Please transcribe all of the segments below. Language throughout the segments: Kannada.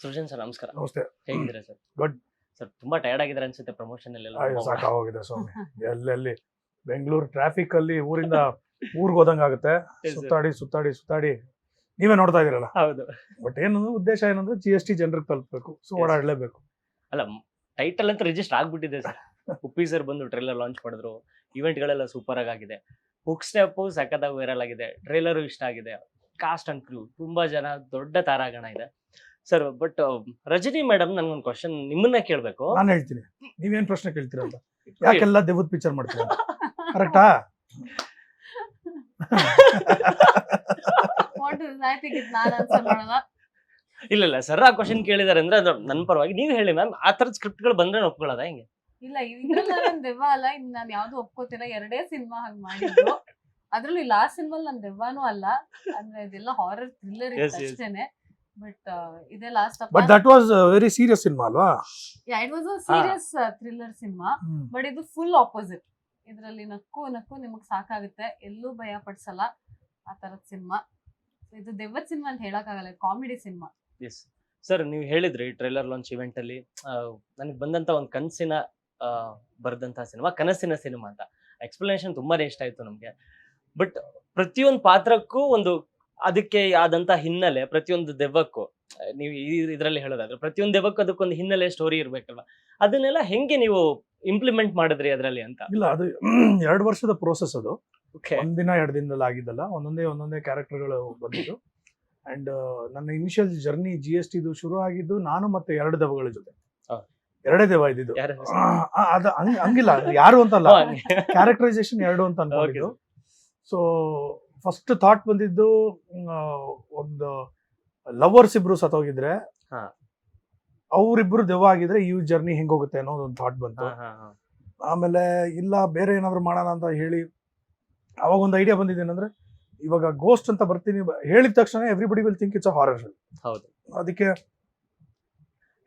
ಸೃಜನ್ ಸರ್ ನಮಸ್ಕಾರ. ನಮಸ್ತೆ. ಹೇಗಿದ್ದೀರಾ ಸರ್? ಬಟ್ ಸರ್ ತುಂಬಾ ಟಯರ್ಡ್ ಆಗಿದ್ರೆ ಅನ್ಸುತ್ತೆ ಪ್ರಮೋಷನ್ ಅಯ್ಯೋ ಅಲ್ಲೆಲ್ಲ ಸಾಕಾಗೋಗಿದೆ ಸ್ವಾಮಿ. ಎಲ್ಲೆಲ್ಲಿ? ಬೆಂಗಳೂರು ಟ್ರಾಫಿಕ್ ಅಲ್ಲಿ ಊರಿಂದ ಊರ್ಗ್ ಹೋದಂಗ್ ಆಗುತ್ತೆ sir. ಸುತ್ತಾಡಿ ಸುತ್ತಾಡಿ ಸುತ್ತಾಡಿ. ನೀವೇ ನೋಡ್ತಾ ಇದೀರಲ್ಲ ಹೌದು. ಬಟ್ ಏನಂದ್ರೆ ಉದ್ದೇಶ ಏನಂದ್ರೆ ಜಿ ಎಸ್ ಟಿ ಜನರಿಗೆ ತಲುಪಬೇಕು. So Yes. ಓಡಾಡ್ಲೇಬೇಕು. ಅಲ್ಲ ಟೈಟಲ್ ಅಂತ ರಿಜಿಸ್ಟರ್ ಆಗ್ಬಿಟ್ಟಿದೆ ಸರ್. ಉಪ್ಪಿ ಸರ್ ಬಂದು ಟ್ರೈಲರ್ ಲಾಂಚ್ ಮಾಡಿದ್ರು. ಇವೆಂಟ್ ಗಳೆಲ್ಲ ಸೂಪರ್ ಆಗಿದೆ ಹುಕ್ ಸ್ಟೆಪ್ ಸಖತ್ತಾಗಿ ವೈರಲ್ ಆಗಿದೆ. ಟ್ರೈಲರ್ ಇಷ್ಟ ಆಗಿದೆ. ಕಾಸ್ಟ್ ಅಂಡ್ ಕ್ರೂ ತುಂಬಾ ಜನ ದೊಡ್ಡ ತಾರಾಗಣ ಇದೆ. ಸರ್ ಬಟ್ ರಜನಿ ಮೇಡಮ್ ನನ್ಗೊಂದು ಕ್ವಶನ್ ನಿಮ್ಮನ್ನ ಕೇಳ್ಬೇಕು. ನಾನು ಹೇಳ್ತೀನಿ. ನೀವೇನ್ ಪ್ರಶ್ನೆ ಕೇಳ್ತೀರ ಅಂತ? ಯಾಕೆಲ್ಲ ದೇವದ್ ಪಿಕ್ಚರ್ ಮಾಡ್ತೀರ? ಕರೆಕ್ಟಾ ವಾಟ್ ಇಸ್ ಐ ಥಿಂಕ್ ನಾನು ಆನ್ಸರ್ ಮಾಡೋಣ ಇಲ್ಲ ಇಲ್ಲ ಸರ್ ಆ ಕ್ವಶನ್ ಕೇಳಿದಾರೆ ಅಂದ್ರೆ ಅದು ನನ್ನ ಪರವಾಗಿ. ನೀವು ಹೇಳಿ ಮ್ಯಾಮ್ ಆ ತರದ ಸ್ಕ್ರಿಪ್ಟ್ಗಳು ಬಂದ್ರೆ ಒಪ್ಕೊಳ್ಳೋದಾ ಹಿಂಗೆ? ಇಲ್ಲ ಇದ್ರಲ್ಲಿ ನಾನು ದೆವ್ವ ಅಲ್ಲ. ಇನ್ ನಾನು ಯಾವ್ದು ಒಪ್ಕೋತಿಲ್ಲ. ಎರಡೇ ಸಿನಿಮಾ ಹಂಗ್ ಮಾಡಿದ್ರು ಅದ್ರಲ್ಲಿ ಲಾಸ್ಟ್ ಸಿನಿಮಾ ನನ್ ದೆವ್ವನೂ ಅಲ್ಲ. ಅಂದ್ರೆ ಇದೆಲ್ಲ ಹಾರರ್ ಥ್ರಿಲ್ಲರ್ ಅಷ್ಟೇನೆ. ಬಟ್ ಇದೆ last but that was very serious cinema ಅಲ್ವಾ? It was a serious thriller cinema but ಇದು ಫುಲ್ ಆಪೋಸಿಟ್ ಇದರಲ್ಲಿ ನಕ್ಕು ನಕ್ಕು ನಿಮಗೆ ಸಾಕಾಗುತ್ತೆ. ಎಲ್ಲೂ ಭಯ ಪಡಿಸಲ್ಲ ಆ ತರದ ಸಿನಿಮಾ ಇದು ದೆವ್ವದ ಸಿನಿಮಾ ಅಂತ ಹೇಳಕ್ಕಾಗಲ್ಲ ಕಾಮಿಡಿ ಸಿನಿಮಾ ಎಸ್ ಸರ್ ನೀವು ಹೇಳಿದ್ರಿ ಟ್ರೈಲರ್ ಲಾಂಚ್ ಇವೆಂಟ್ ಅಲ್ಲಿ ನನಗೆ ಬಂದಂತ ಒಂದು ಕನಸಿನ ಬರೆದಂತ ಸಿನಿಮಾ ಕನಸಿನ ಸಿನಿಮಾ ಅಂತ. ಎಕ್ಸ್ಪ್ಲನೇಷನ್ ತುಂಬಾನೇ ಇಷ್ಟ ಆಯ್ತು ನಮಗೆ. ಬಟ್ ಪ್ರತಿಯೊಂದು ಪಾತ್ರಕ್ಕೂ ಒಂದು ಅದಕ್ಕೆ ಆದಂತ ಹಿನ್ನೆಲೆ ಪ್ರತಿಯೊಂದು ದೆವ್ವಕ್ಕೂ ನೀವು ಇದರಲ್ಲಿ ಹೇಳೋದಾದ್ರೆ ಪ್ರತಿಯೊಂದು ದೆವ್ವಕ್ಕೂ ಅದಕ್ಕೊಂದು ಹಿನ್ನೆಲೆ ಸ್ಟೋರಿ ಇರ್ಬೇಕಲ್ವಾ? ಅದನ್ನೆಲ್ಲ ಹೆಂಗೆ ನೀವು ಇಂಪ್ಲಿಮೆಂಟ್ ಮಾಡಿದ್ರಿ ಅದರಲ್ಲಿ ಅಂತ? ಇಲ್ಲ ಅದು ಎರಡು ವರ್ಷದ ಪ್ರೋಸೆಸ್ ಅದು. ಒಂದಿನ ಎರಡು ದಿನದಲ್ಲಿ ಆಗಿದ್ದಲ್ಲ ಒಂದೊಂದೇ ಒಂದೊಂದೇ ಕ್ಯಾರೆಕ್ಟರ್ಗಳು ಬಂದಿದ್ದು. ಅಂಡ್ ನನ್ನ ಇನಿಷಿಯಲ್ ಜರ್ನಿ ಜಿ ಎಸ್ ಟಿದು ಶುರು ಆಗಿದ್ದು ನಾನು ಮತ್ತೆ ಎರಡು ದೆವ್ವಗಳ ಜೊತೆ. ಎರಡೇ ದೆವ್ವ ಇದ್ದಿದ್ದು. ಅದ ಹಂಗ್- ಹಂಗಿಲ್ಲ ಯಾರು ಅಂತಲ್ಲ. ಕ್ಯಾರೆಕ್ಟರೈಸೇಷನ್ ಎರಡು ಅಂತ ಅನ್ಕೊಂಡಿದ್ದು. ಸೊ ಫಸ್ಟ್ ಥಾಟ್ ಬಂದಿದ್ದು ಒಂದು ಲವರ್ಸ್ ಇಬ್ರು ಸತ್ತೋಗಿದ್ರೆ ಅವರಿಬ್ರು ದೆವ್ವ ಆಗಿದ್ರೆ ಈ ಜರ್ನಿ ಹೆಂಗೋಗುತ್ತೆ ಅನ್ನೋ ಒಂದು ಥಾಟ್ ಬಂತು. ಆಮೇಲೆ ಇಲ್ಲ ಬೇರೆ ಏನಾದ್ರು ಮಾಡೋಣ ಅಂತ ಹೇಳಿ ಅವಾಗ ಒಂದು ಐಡಿಯಾ ಬಂದಿದ್ದೇನೆಂದ್ರೆ ಇವಾಗ ಗೋಸ್ಟ್ ಅಂತ ಬರ್ತೀನಿ ಹೇಳಿದ ತಕ್ಷಣ everybody will think it's a horror ಹೌದು. ಅದಕ್ಕೆ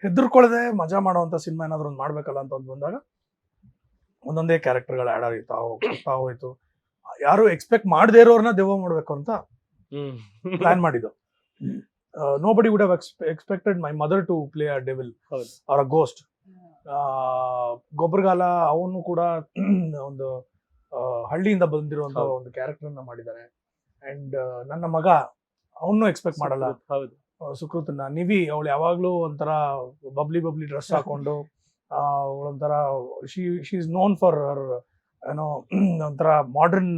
ಹೆದರ್ಕೊಳ್ಳದೆ ಮಜಾ ಮಾಡುವಂತ ಸಿನಿಮಾ ಏನಾದ್ರು ಒಂದು ಮಾಡ್ಬೇಕಲ್ಲ ಅಂತ ಒಂದು ಬಂದಾಗ ಒಂದೊಂದೇ ಕ್ಯಾರೆಕ್ಟರ್ಗಳು ಆ್ಯಡ್ ಆಡ್ ಹೋಗ್ತಾ ಹೋಯ್ತು. ಯಾರು ಎಕ್ಸ್ಪೆಕ್ಟ್ ಮಾಡದೇ ಇರೋರ್ನ ದೆವ್ವ ಮಾಡ್ಬೇಕು ಅಂತ ಪ್ಲಾನ್ ಮಾಡಿದ್ದು. Nobody would expected my mother to play a devil or a ghost ಗೊಬ್ಬರಗಾಲ ಅವನು ಕೂಡ ಒಂದು ಹಳ್ಳಿಯಿಂದ ಬಂದಿರುವಂತ ಒಂದು ಕ್ಯಾರೆಕ್ಟರ್ನ ಮಾಡಿದ್ದಾರೆ ಅಂಡ್ ನನ್ನ ಮಗ ಅವನು ಎಕ್ಸ್ಪೆಕ್ಟ್ ಮಾಡಲ್ಲ. ಸುಕೃತನ್ನ ಸುಕೃತನ ನಿವಿ ಅವಳು ಯಾವಾಗಲೂ ಒಂಥರ ಬಬ್ಲಿ ಬಬ್ಲಿ ಡ್ರೆಸ್ ಹಾಕೊಂಡು ಅವಳೊಂಥರ she she is known for her ಏನೋ ಒಂಥರ ಮಾಡರ್ನ್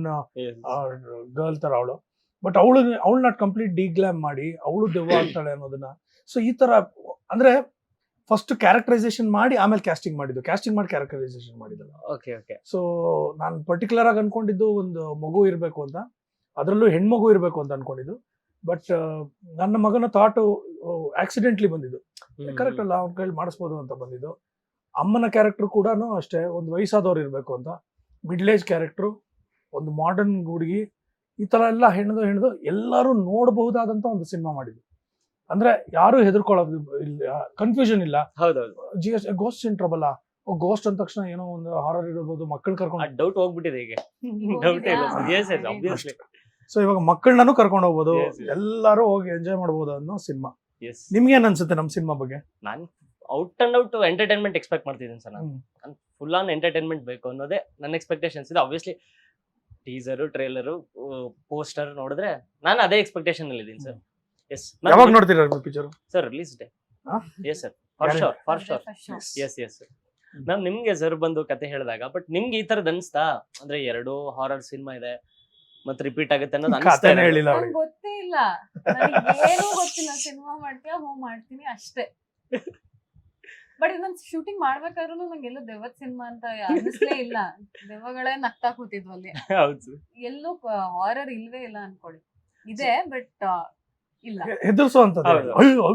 ಗರ್ಲ್ ತರ ಅವಳು. ಬಟ್ ಅವಳು ನಾಟ್ ಕಂಪ್ಲೀಟ್ ಡಿಗ್ಲಾಮ್ ಮಾಡಿ ಅವಳು ದೆವ್ವ ಆಗ್ತಾಳೆ ಅನ್ನೋದನ್ನ. ಸೊ ಈ ತರ ಅಂದ್ರೆ ಫಸ್ಟ್ ಕ್ಯಾರೆಕ್ಟರೈಸೇಷನ್ ಮಾಡಿ ಆಮೇಲೆ ಕ್ಯಾಸ್ಟಿಂಗ್ ಮಾಡಿದ್ದು. ಕ್ಯಾಸ್ಟಿಂಗ್ ಮಾಡಿ ಕ್ಯಾರೆಕ್ಟರೈಸೇಷನ್ ಮಾಡಿದ್ದಲ್ಲ. ಓಕೆ ಓಕೆ ಸೊ ನಾನು ಪರ್ಟಿಕ್ಯುಲರ್ ಆಗಿ ಅನ್ಕೊಂಡಿದ್ದು ಒಂದು ಮಗು ಇರಬೇಕು ಅಂತ. ಅದರಲ್ಲೂ ಹೆಣ್ಮಗು ಇರಬೇಕು ಅಂತ ಅನ್ಕೊಂಡಿದ್ದು. ಬಟ್ ನನ್ನ ಮಗನ ಥಾಟು ಆಕ್ಸಿಡೆಂಟ್ಲಿ ಬಂದಿದ್ದು. ಕರೆಕ್ಟ್ ಅಲ್ಲ ಅವ್ನ ಕೈಲಿ ಮಾಡಿಸ್ಬೋದು ಅಂತ ಬಂದಿದ್ದು. ಅಮ್ಮನ ಕ್ಯಾರೆಕ್ಟರ್ ಕೂಡ ಅಷ್ಟೇ ಒಂದು ವಯಸ್ಸಾದವ್ರು ಇರಬೇಕು ಅಂತ. ಮಿಡ್ಲ್ ಏಜ್ ಕ್ಯಾರೆಕ್ಟ್ರು ಒಂದು ಮಾಡರ್ನ್ ಹುಡುಗಿ ಈ ತರ ಎಲ್ಲ ಹೆಣ್ದು ಹೆಣ್ದು ಎಲ್ಲರೂ ನೋಡಬಹುದಾದಂಥ ಒಂದು ಸಿನಿಮಾ ಮಾಡಿದ್ವಿ ಅಂದ್ರೆ ಯಾರು ಹೆದರ್ಕೊಳ್ಳೋದು ಇಲ್ಲ ಕನ್ಫ್ಯೂಷನ್ ಇಲ್ಲ. ಹೌದೌದು. G S ghost in trouble ghost ಅಂದ ತಕ್ಷಣ ಏನೋ ಒಂದು ಹಾರರ್ ಇರಬಹುದು ಮಕ್ಕಳು ಕರ್ಕೊಂಡು ಡೌಟ್ ಹೋಗ್ಬಿಟ್ಟಿದೆ ಈಗ. ಡೌಟ್ ಸೊ ಇವಾಗ ಮಕ್ಕಳನ್ನೂ ಕರ್ಕೊಂಡು ಹೋಗ್ಬೋದು. ಎಲ್ಲರೂ ಹೋಗಿ ಎಂಜಾಯ್ ಮಾಡ್ಬೋದು ಅನ್ನೋ ಸಿನಿಮಾ ಎಸ್ ನಿಮ್ಗೆ ಏನ್ ಅನ್ಸುತ್ತೆ ನಮ್ಮ ಸಿನಿಮಾ ಬಗ್ಗೆ? ನಾನು out and out entertainment expect ಮಾಡ್ತಿದ್ದೀನಿ ಸರ್ ನಾನು. ನಾನು ಫುಲ್ ಆನ್ ಎಂಟರ್ಟೈನ್ಮೆಂಟ್ ಬೇಕು ಅನ್ನೋದೇ ನನ್ನ ಎಕ್ಸ್ಪೆಕ್ಟೇಷನ್ಸ್ ಇದೆ. ಆಬ್ವಿಯಸ್ಲಿ ಟೀಸರು ಟ್ರೇಲರು ಪೋಸ್ಟರ್ ನೋಡಿದ್ರೆ ನಾನು ಅದೇ ಎಕ್ಸ್ಪೆಕ್ಟೇಷನ್ ಅಲ್ಲಿ ಇದ್ದೀನಿ ಸರ್. ಎಸ್ ಯಾವಾಗ ನೋಡ್ತೀರಾ picture sir release day? Yes sir for? Sure for sure yes yes ನಾನು ನಿಮ್ಗೆ ಸರ್ ಬಂದು ಕತೆ ಹೇಳಿದಾಗ ಬಟ್ ನಿಮ್ಗೆ ಈ ತರದ್ ಅನ್ಸ್ತಾ? ಅಂದ್ರೆ ಎರಡು ಹಾರರ್ ಸಿನಿಮಾ ಇದೆ ಮತ್ತೆ ರಿಪೀಟ್ ಆಗುತ್ತೆ ಅನ್ನೋದು ಅನ್ಸ್ತಾ ಇದೆ. ಹೇಳಿಲ್ಲ ನಂಗ್ ಗೊತ್ತೇ ಇಲ್ಲ. ನನಗೆ ಏನೂ ಗೊತ್ತಿಲ್ಲ. ಸಿನಿಮಾ ಮಾಡ್ತೀಯಾ ಹ್ಞೂ ಮಾಡ್ತೀನಿ ಅಷ್ಟೇ. ಬಟ್ ನಾನು ಶೂಟಿಂಗ್ ಮಾಡ್ಬೇಕಾದ್ರೂ ನಂಗೆ ಎಲ್ಲೂ ದೆವ್ವದ ಸಿನಿಮಾ ಅಂತ ಅನಿಸ್ಲೇ ಇಲ್ಲ. ದೆವ್ವಗಳೇ ನಗ್ತಾ ಕೂತಿದ್ವು ಅಲ್ಲಿ. ಹೌದು. ಎಲ್ಲೂ ಹಾರರ್ ಇಲ್ವೇ ಇಲ್ಲ ಅನ್ಕೊಳ್ಳಿ. ಇದೆ ಬಟ್ ಇಲ್ಲ. ಅಯ್ಯೋ,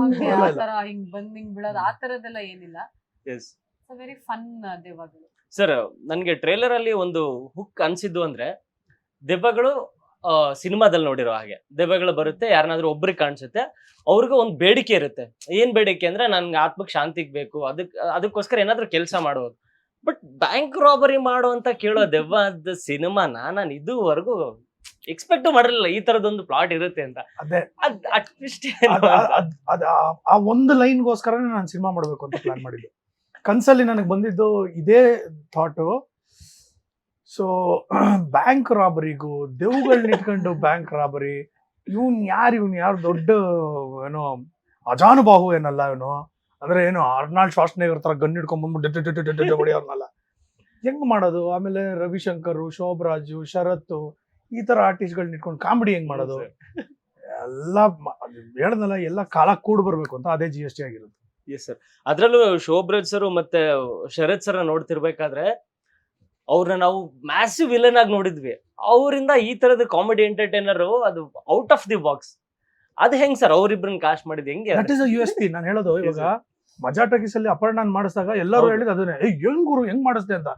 ಹಂಗೆ ಎಲ್ಲ ಆ ತರ ಹಿಂಗ್ ಬಂದ್ ಹಿಂಗ್ ಬಿಡೋದು ಆ ತರದೆಲ್ಲ ಏನಿಲ್ಲ. ಎಸ್ ವೆರಿ ಫನ್ ದೆವ್ವಗಳು. ಸರ್ ನನ್ಗೆ ಟ್ರೇಲರ್ ಅಲ್ಲಿ ಒಂದು ಹುಕ್ ಅನ್ಸಿದ್ದು ಅಂದ್ರೆ ದೆವ್ವಗಳು ಸಿನಿಮಾದಲ್ಲಿ ನೋಡಿರೋ ಹಾಗೆ. ದೆವ್ವಗಳು ಬರುತ್ತೆ ಯಾರನ್ನಾದ್ರೂ ಒಬ್ರಿಗೆ ಕಾಣಿಸುತ್ತೆ. ಅವ್ರಿಗೂ ಒಂದು ಬೇಡಿಕೆ ಇರುತ್ತೆ. ಏನ್ ಬೇಡಿಕೆ ಅಂದ್ರೆ ನನ್ಗೆ ಆತ್ಮಕ್ಕೆ ಶಾಂತಿಗೆ ಬೇಕು. ಅದಕ್ಕೆ ಅದಕ್ಕೋಸ್ಕರ ಏನಾದ್ರೂ ಕೆಲಸ ಮಾಡೋದು. ಬಟ್ ಬ್ಯಾಂಕ್ ರಾಬರಿ ಮಾಡುವಂತ ಕೇಳೋ ದೆವ್ವದ ಸಿನಿಮಾ ನಾನು ಇದುವರೆಗೂ ಎಕ್ಸ್ಪೆಕ್ಟ್ ಮಾಡಿರಲಿಲ್ಲ. ಈ ತರದೊಂದು ಪ್ಲಾಟ್ ಇರುತ್ತೆ ಅಂತ. ಅದೇ. ಅಟ್ಲೀಸ್ಟ್ ಆ ಒಂದು ಲೈನ್ಗೋಸ್ಕರನೇ ನಾನು ಸಿನಿಮಾ ಮಾಡಬೇಕು ಅಂತ ಪ್ಲಾನ್ ಮಾಡಿದ್ದು. ಕನ್ಸಲ್ಲಿ ನನಗೆ ಬಂದಿದ್ದು ಇದೇ ಥಾಟು ಸೊ ಬ್ಯಾಂಕ್ ರಾಬರಿಗೂ ದೆವ್ಗಳನ್ನ ಇಟ್ಕೊಂಡು ಬ್ಯಾಂಕ್ ರಾಬರಿ ಇವನ್ ಯಾರು ಇವನ್ ಯಾರು ದೊಡ್ಡ ಏನೋ ಅಜಾನುಬಾಹು ಏನಲ್ಲ ಇವನು. ಅಂದ್ರೆ ಏನು ಅರ್ನಾಲ್ಡ್ ಶಾಸ್ಟ್ನೇಗರ್ ತರ ಗನ್ ಹಿಡ್ಕೊಂಡ್ ಅವ್ರನ್ನಲ್ಲ ಹೊಡೆಯೋರ್ನಲ್ಲ ಹೆಂಗ್ ಮಾಡೋದು? ಆಮೇಲೆ ರವಿಶಂಕರ್ ಶೋಭರಾಜು ಶರತ್ ಈ ತರ ಆರ್ಟಿಸ್ಟ್ಗಳನ್ನ ಇಟ್ಕೊಂಡು ಕಾಮಿಡಿ ಹೆಂಗ್ ಮಾಡೋದು? ಎಲ್ಲ ಹೇಳ್ದಲ್ಲ ಎಲ್ಲ ಕಾಲ ಕೂಡಿ ಬರ್ಬೇಕು ಅಂತ ಅದೇ ಜಿ ಎಸ್ ಟಿ ಆಗಿರುತ್ತೆ ಎಸ್ ಸರ್ ಅದ್ರಲ್ಲೂ ಶೋಭರಾಜ್ ಸರ್ ಮತ್ತೆ ಶರತ್ ಸರ್ ನೋಡ್ತಿರ್ಬೇಕಾದ್ರೆ ಅವ್ರನ್ನ ನಾವು ಮ್ಯಾಸಿವ್ ವಿಲನ್ ಆಗಿ ನೋಡಿದ್ವಿ. ಅವರಿಂದ ಈ ತರದ ಕಾಮಿಡಿ ಎಂಟರ್ಟೈನರ್ ಅದು ಔಟ್ ಆಫ್ ದಿ ಬಾಕ್ಸ್ ಅದ್ ಹೆಂಗ್ ಸರ್ ಅವ್ರಿಬ್ರನ್ನ ಕಾಸ್ಟ್ ಮಾಡಿದ್ ಹೆಂಗೆ that is U S P ನಾನು ಹೇಳೋದು ಇವಾಗ ಮಜಾ ಟಾಕೀಸ್ ಅಲ್ಲಿ ಅಪರ್ಣಾನ್ ಮಾಡಿಸಿದಾಗ ಎಲ್ಲರೂ ಹೇಳಿದ್ ಅದನ್ನೇ ಏ ಹೆಂಗ್ ಗುರು ಹೆಂಗ್ ಮಾಡಿಸ್ದೆ ಅಂತ?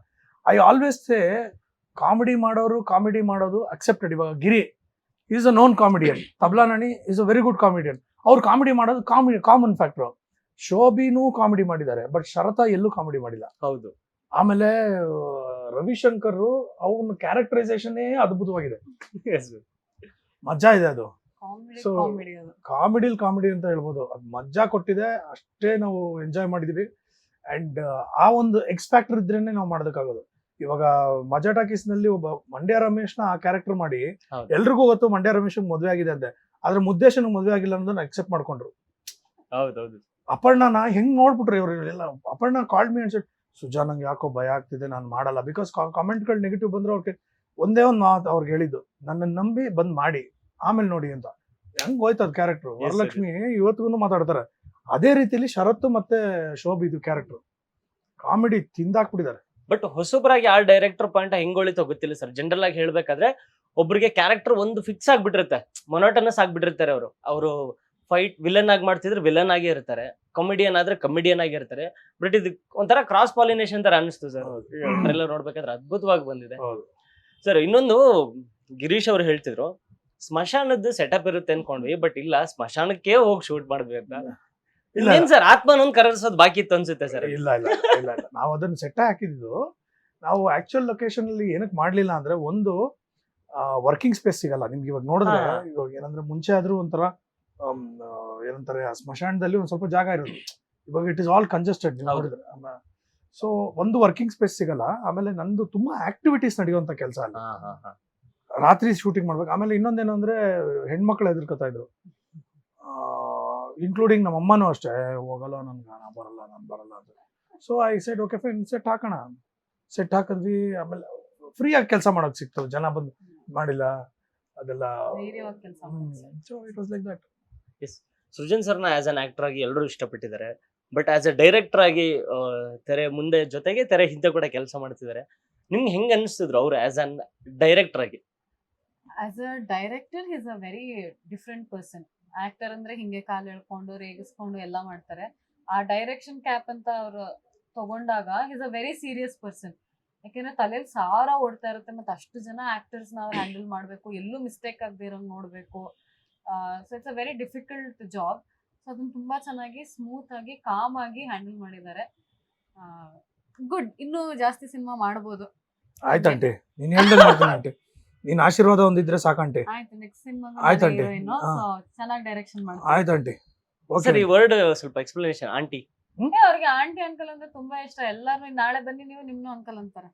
ಐ ಆಲ್ವೇಸ್ ಸೇ ಕಾಮಿಡಿ ಮಾಡೋರು ಕಾಮಿಡಿ ಮಾಡೋದು ಅಕ್ಸೆಪ್ಟೆಡ್ ಇವಾಗ Giri is a known comedian Tabla Nani is a very good comedian ಅವ್ರು ಕಾಮಿಡಿ ಮಾಡೋದು ಕಾಮಿಡಿ ಕಾಮನ್ ಫ್ಯಾಕ್ಟರ್ ಶೋಭಿನೂ ಕಾಮಿಡಿ ಮಾಡಿದ್ದಾರೆ ಬಟ್ ಶರತ ಎಲ್ಲೂ ಕಾಮಿಡಿ ಮಾಡಿಲ್ಲ. ಹೌದು. ಆಮೇಲೆ ರವಿಶಂಕರ್ ಅವನ ಕ್ಯಾರೆಕ್ಟರೈಸೇಷನ್ ಅದ್ಭುತವಾಗಿದೆ. ಮಜಾ ಇದೆ ಅದು. ಸೊ ಕಾಮಿಡಿ ಅದು. ಕಾಮಿಡಿಲ್ ಕಾಮಿಡಿ ಅಂತ ಹೇಳ್ಬೋದು. ಅದು ಮಜಾ ಕೊಟ್ಟಿದೆ ಅಷ್ಟೇ ನಾವು ಎಂಜಾಯ್ ಮಾಡಿದೀವಿ. ಅಂಡ್ ಆ ಒಂದು ಎಕ್ಸ್ಪ್ಯಾಕ್ಟರ್ ಇದ್ರೇನೆ ನಾವು ಮಾಡೋದಕ್ಕಾಗೋದು. ಇವಾಗ ಮಜಾ ಟಾಕೀಸ್ನಲ್ಲಿ ಒಬ್ಬ ಮಂಡ್ಯ ರಮೇಶ್ನ ಆ ಕ್ಯಾರೆಕ್ಟರ್ ಮಾಡಿ. ಎಲ್ರಿಗೂ ಗೊತ್ತು ಮಂಡ್ಯ ರಮೇಶ್ ಮದುವೆ ಆಗಿದೆ ಅಂತೆ. ಅದ್ರ ಮುದ್ದೇಶನ್ ಮದುವೆ ಆಗಿಲ್ಲ ಅನ್ನೋದನ್ನ ಅಕ್ಸೆಪ್ಟ್ ಮಾಡ್ಕೊಂಡ್ರು. ಅಪರ್ಣ ಅಪರ್ಣನ ಹೆಂಗ್ ನೋಡ್ಬಿಟ್ರು ಎಲ್ಲ ಅಪರ್ಣ ಕಾಲ್ಡ್ ಮೀ ಅನ್ಸೆಟ್ ಸುಜಾ ನಂಗೆ ಯಾಕೋ ಭಯ ಆಗ್ತಿದೆ ನಾನು ಮಾಡಲ್ಲ. ಬಿಕಾಸ್ ಕಾಮೆಂಟ್ಗಳು ನೆಗೆಟಿವ್ ಬಂದ್ರೆ ಅವ್ರಿಗೆ ಒಂದೇ ಒಂದು ಮಾತು ಅವ್ರಿಗೆ ಹೇಳಿದ್ದು ನನ್ನ ನಂಬಿ ಬಂದ್ ಮಾಡಿ ಆಮೇಲೆ ನೋಡಿ ಅಂತ. ಹೆಂಗ್ ಹೋಯ್ತು ಅದ್ ಕ್ಯಾರೆಕ್ಟರ್ ವರಲಕ್ಷ್ಮಿ ಇವತ್ತಿಗೂ ಮಾತಾಡ್ತಾರೆ. ಅದೇ ರೀತಿಲಿ ಶರತ್ತು ಮತ್ತೆ ಶೋಭಿದು ಕ್ಯಾರೆಕ್ಟರ್ ಕಾಮಿಡಿ ತಿಂದಾಕ್ಬಿಟ್ಟಿದ್ದಾರೆ. ಬಟ್ ಹೊಸಬ್ರಾಗಿ ಆ ಡೈರೆಕ್ಟರ್ ಪಾಯಿಂಟ್ ಹೆಂಗೊಳಿತೋ ಗೊತ್ತಿಲ್ಲ ಸರ್ ಜನರಲ್ ಆಗಿ ಹೇಳ್ಬೇಕಾದ್ರೆ ಒಬ್ರಿಗೆ ಕ್ಯಾರೆಕ್ಟರ್ ಒಂದು ಫಿಕ್ಸ್ ಆಗ್ಬಿಟ್ಟಿರುತ್ತೆ. ಮೊನೋಟನಸ್ ಆಗ್ಬಿಟ್ಟಿರ್ತಾರೆ ಅವರು. ಅವರು ಫೈಟ್ ವಿಲನ್ ಆಗಿ ಮಾಡ್ತಿದ್ರೆ ವಿಲನ್ ಆಗೇ ಇರ್ತಾರೆ. ಕಾಮಿಡಿಯನ್ ಆದ್ರೆ ಕಮಿಡಿಯನ್ ಆಗಿರ್ತಾರೆ. ಬಟ್ ಇದು ಒಂಥರ ಕ್ರಾಸ್ ಪಾಲಿನೇಷನ್ ತರ ಅನಿಸ್ತು ಸರ್ ಟ್ರೈಲರ್ ನೋಡ್ಬೇಕಾದ್ರೆ ಅದ್ಭುತವಾಗಿ ಬಂದಿದೆ. ಸರ್ ಇನ್ನೊಂದು ಗಿರೀಶ್ ಅವ್ರು ಹೇಳ್ತಿದ್ರು ಸ್ಮಶಾನದ್ದು ಸೆಟಪ್ ಇರುತ್ತೆ ಅನ್ಕೊಂಡ್ವಿ ಬಟ್ ಇಲ್ಲ ಸ್ಮಶಾನಕ್ಕೆ ಹೋಗಿ ಶೂಟ್ ಮಾಡಿದ್ವಿ ಅಂತ ಇಲ್ಲ. ಸರ್ ಆತ್ಮನೊಂದು ಕರೆಸೋದು ಬಾಕಿ ಇತ್ತು ಅನ್ಸುತ್ತೆ ಸರ್ ಇಲ್ಲ ಇಲ್ಲ ಇಲ್ಲ ನಾವು ಅದನ್ನ ಸೆಟ್ ಹಾಕಿದ್ದು ನಾವು ಆಕ್ಚುಯಲ್ ಲೊಕೇಶನ್ ಅಲ್ಲಿ ಏನಕ್ಕೆ ಮಾಡ್ಲಿಲ್ಲ ಅಂದ್ರೆ ಒಂದು ವರ್ಕಿಂಗ್ ಸ್ಪೇಸ್ ಸಿಗಲ್ಲ. ನಿಮ್ಗೆ ಇವಾಗ ನೋಡಿದ್ರೆ. ಇವಾಗ ಏನಂದ್ರೆ ಮುಂಚೆ ಆದ್ರೂ ಒಂಥರ ಏನಂತಾರೆ ಆ ಸ್ಮಶಾನದಲ್ಲಿ ಒಂದ್ ಸ್ವಲ್ಪ ಜಾಗ ಇರೋದು. ಇವಾಗ ಇಟ್ ಇಸ್ ಆಲ್ ಕಂಜೆಸ್ಟೆಡ್. ನೋಡಿದ್ರೆ. ಸೊ ಒಂದು ವರ್ಕಿಂಗ್ ಸ್ಪೇಸ್ ಸಿಗಲ್ಲ ಆಮೇಲೆ ನಂದು ತುಂಬಾ ಆಕ್ಟಿವಿಟೀಸ್ ನಡೆಯುವಂತ ಕೆಲಸ ಅಲ್ಲ. ರಾತ್ರಿ ಶೂಟಿಂಗ್ ಮಾಡ್ಬೇಕು. ಆಮೇಲೆ ಇನ್ನೊಂದೇನು ಅಂದ್ರೆ ಹೆಣ್ಮಕ್ಳು ಎದುರ್ಕೊತಾ ಇದ್ರು. ಇನ್ಕ್ಲೂಡಿಂಗ್ ನಮ್ಮ ಅಮ್ಮನೂ ಅಷ್ಟೇ "ಏ, ಹೋಗಲ್ಲ ನನ್ಗೆ ನಾನು ಬರಲ್ಲ ನಾನು ಬರಲ್ಲ ಅಂತ. So I set okay fine set ಹಾಕೋಣ. ಸೆಟ್ ಹಾಕಿದ್ವಿ ಆಮೇಲೆ ಫ್ರೀ ಆಗಿ ಕೆಲಸ ಮಾಡೋಕೆ ಸಿಕ್ತು. ಜನ ಬಂದು ಮಾಡಿಲ್ಲ ಅದೆಲ್ಲ so it was like that Srujan ಸರ್ನ ಆಸ್ ಅನ್ ಆಕ್ಟರ್ ಆಗಿ ಎಲ್ಲರೂ ಇಷ್ಟಪಟ್ಟಿದ್ದಾರೆ. ಬಟ್ ಆಸ್ ಎ ಡೈರೆಕ್ಟರ್ ಆಗಿ ತೆರೆ ಮುಂದೆ ಜೊತೆಗೆ ತೆರೆ ಹಿಂದೆ ಕೂಡ ಕೆಲಸ ಮಾಡ್ತಿದ್ದಾರೆ. ನಿಮ್ಗೆ ಹೆಂಗೆ ಅನಿಸ್ತಿದ್ರು ಅವ್ರು ಆಸ್ ಅನ್ ಡೈರೆಕ್ಟರ್ ಆಗಿ? As a director is a very different person actor ಅಂದ್ರೆ ಹಿಂಗೆ ಕಾಲು ಎಳ್ಕೊಂಡು, ರೇಗಿಸ್ಕೊಂಡು ಎಲ್ಲ ಮಾಡ್ತಾರೆ. ಆ ಡೈರೆಕ್ಷನ್ ಕ್ಯಾಪ್ ಅಂತ ಅವರು ತಗೊಂಡಾಗ is a very serious person ಯಾಕೆಂದ್ರೆ ತಲೆಯಲ್ಲಿ ಸಾರ ಓಡ್ತಾ ಇರುತ್ತೆ, ಮತ್ತೆ ಅಷ್ಟು ಜನ ಆಕ್ಟರ್ಸ್ ನಾವು ಹ್ಯಾಂಡಲ್ ಮಾಡಬೇಕು. ಎಲ್ಲೂ ಮಿಸ್ಟೇಕ್ ಆಗದೆ ಇರೋಂಗೆ ನೋಡ್ಬೇಕು. So it's a very difficult job so ಅದನ್ನ ತುಂಬಾ ಚೆನ್ನಾಗಿ ಸ್ಮೂತ್ ಆಗಿ ಕಾಮ್ ಆಗಿ ಹ್ಯಾಂಡಲ್ ಮಾಡಿದ್ದಾರೆ. ಗುಡ್ ಇನ್ನೂ ಜಾಸ್ತಿ ಸಿನಿಮಾ ಮಾಡಬಹುದು ಆಯ್ತಂಟೆ ನೀನ್ ಹೇಳ್ದಂಗೆ ಮಾಡ್ತೀನಿ ಆಂಟಿ ನೀನ್ ಆಶೀರ್ವಾದ ಒಂದಿದ್ರೆ ಸಾಕಂಟೆ ಆಯ್ತು ನೆಕ್ಸ್ಟ್ ಸಿನಿಮಾ ಆಯ್ತು ಹೀರೋಯಿನ್ ಹಾ. ಚೆನ್ನಾಗಿ ಡೈರೆಕ್ಷನ್ ಮಾಡ್ತಾರೆ ಆಯ್ತು ಸರ್ ಓಕೆ ಈ ವರ್ಡ್ ಸ್ವಲ್ಪ ಎಕ್ಸ್ಪ್ಲನೇಷನ್ ಆಂಟಿ ಏ, ಅವ್ರಿಗೆ ಆಂಟಿ ಅಂಕಲ್ ಅಂದ್ರೆ ತುಂಬಾ ಇಷ್ಟ. ಎಲ್ಲಾರು ನಾಳೆ ಬನ್ನಿ ನೀವು ನಿಮ್ನು ಅಂಕಲ್ ಅಂತಾರೆ.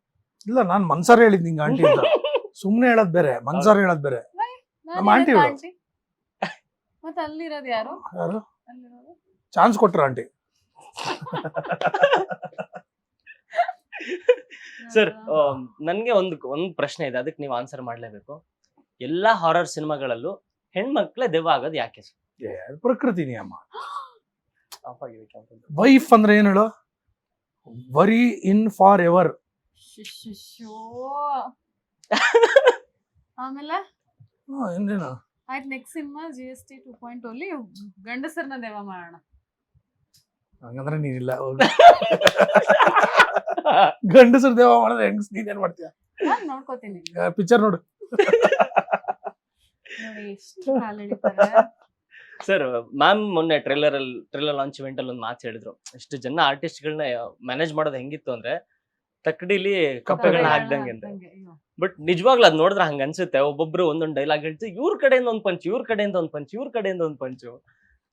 ಇಲ್ಲ ನಾನ್ ಮನ್ಸಾರ ಹೇಳಿದ್ ನಿಂಗೆ ಆಂಟಿ ಅಂತ. ಸುಮ್ನೆ ಹೇಳೋದು ಬೇರೆ ಮನ್ಸಾರ ಹೇಳೋದ್ ಬೇರೆ. ನಾನ್ ನಮ್ಮ ಆಂಟಿ ಹೇಳಿದ್ದು. ಮತ್ತೆ ಅಲ್ಲಿರೋದು ಯಾರು? ಯಾರು? ಅಲ್ಲಿರೋದು? ಚಾನ್ಸ್ ಕೊಟ್ರ ಆಂಟಿ. ಸರ್ ನನ್ಗೆ ಒಂದು ಒಂದು ಪ್ರಶ್ನೆ ಇದೆ ಅದಕ್ಕೆ ನೀವು ಆನ್ಸರ್ ಮಾಡ್ಲೇಬೇಕು. ಎಲ್ಲಾ ಹಾರರ್ ಸಿನಿಮಾಗಳಲ್ಲೂ ಹೆಣ್ಮಕ್ಳೇ ದೆವ್ವ ಆಗೋದು ಯಾಕೆ ಸರ್? ಏ, ಅದು ಪ್ರಕೃತಿ ನಿಯಮ. ವೈಫ್ ಅಂದ್ರೆ ಏನ್ ಹೇಳು? ವರಿ ಇನ್ ಫಾರ್ ಎವರ್ ಶಿಶೋ ಆಮೇಲೆ ಇನ್ನೇನು? ಆಯ್ತು next cinema G S T two point ಅಲ್ಲಿ ಗಂಡಸರನ್ನ ದೇವ ಮಾಡೋಣ. ಹಂಗಂದ್ರೆ ನೀನಿಲ್ಲ ಗಂಡಸರು ದೇವ ಮಾಡಿದ್ರೆ ನೀನ್ ನೀನೇನ್ ಮಾಡ್ತೀಯ? ನಾನು ನೋಡ್ಕೋತೀನಿ. ಪಿಕ್ಚರ್ ನೋಡು. ನೋಡಿ ಎಷ್ಟು ಕಾಲ್ ಎಳಿತಾರೆ ಸರ್ ಮ್ಯಾಮ್ ಮೊನ್ನೆ ಟ್ರೇಲರ್ ಅಲ್ಲಿ ಟ್ರೇಲರ್ ಲಾಂಚ್ ಇವೆಂಟ್ ಅಲ್ಲಿ ಒಂದು ಮಾತು ಹೇಳಿದ್ರು. ಎಷ್ಟು ಜನ ಆರ್ಟಿಸ್ಟ್ಗಳನ್ನ ಮ್ಯಾನೇಜ್ ಮಾಡೋದು ಹೆಂಗಿತ್ತು ಅಂದ್ರೆ ತಕ್ಕಡಿಲಿ ಕಪ್ಪೆಗಳನ್ನ ಹಾಕ್ದಂಗೆ ಅಂತ. ಬಟ್ ನಿಜವಾಗ್ಲೂ ಅದ್ ನೋಡಿದ್ರೆ ಹಂಗ ಅನ್ಸುತ್ತೆ. ಒಬ್ಬೊಬ್ರು ಒಂದೊಂದು ಡೈಲಾಗ್ ಹೇಳ್ತಿ ಇವ್ರ ಕಡೆಯಿಂದ ಒಂದ್ ಪಂಚ್ ಇವ್ರ ಕಡೆಯಿಂದ ಒಂದ್ ಪಂಚ್ ಇವ್ರ ಕಡೆಯಿಂದ ಒಂದ್ ಪಂಚು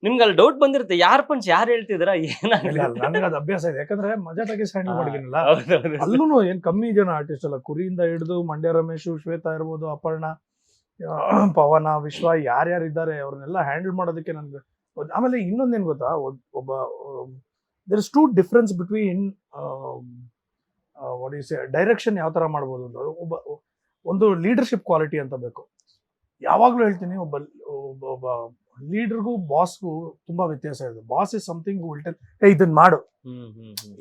ನಿಮ್ಗೆ ಅಲ್ಲಿ ಡೌಟ್ ಬಂದಿರುತ್ತೆ ಯಾರ್ ಪಂಚ್ ಯಾರು ಹೇಳ್ತಿದ್ರ ಏನಾಗಲ್ಲ ನನಗೆ ಅದು ಅಭ್ಯಾಸ ಇದೆ. ಯಾಕಂದ್ರೆ ಮಜಾ ತಗಿಸ್ ಹ್ಯಾಂಡಲ್ ಅಲ್ಲೂ ಏನ್ ಕಮ್ಮಿ ಜನ ಆರ್ಟಿಸ್ಟ್ ಅಲ್ಲ ಕುರಿಯಿಂದ ಹಿಡಿದು ಮಂಡ್ಯ ರಮೇಶು ಶ್ವೇತಾ ಇರ್ಬೋದು ಅಪರ್ಣ ಪವನ ವಿಶ್ವ ಯಾರ್ಯಾರು ಇದ್ದಾರೆ ಅವ್ರನ್ನೆಲ್ಲ ಹ್ಯಾಂಡಲ್ ಮಾಡೋದಕ್ಕೆ ನನ್ಗೆ ಆಮೇಲೆ ಇನ್ನೊಂದೇನ್ ಗೊತ್ತಾ? ಒಬ್- ಒಬ್ಬ there is two difference between what is direction ಯಾವ ಥರ ಮಾಡ್ಬೋದು ಅಂತ. ಒಬ್ಬ ಒಂದು ಲೀಡರ್ಶಿಪ್ ಕ್ವಾಲಿಟಿ ಅಂತ ಬೇಕು. ಯಾವಾಗಲೂ ಹೇಳ್ತೀನಿ ಒಬ್ಬ ಒಬ್ಬ ಲೀಡರ್ಗೂ ಬಾಸ್ಗೂ ತುಂಬಾ ವ್ಯತ್ಯಾಸ ಇದೆ. ಬಾಸ್ ಇಸ್ ಸಮಥಿಂಗ್ ವಿಲ್ ಏ ಇದನ್ನ ಮಾಡು.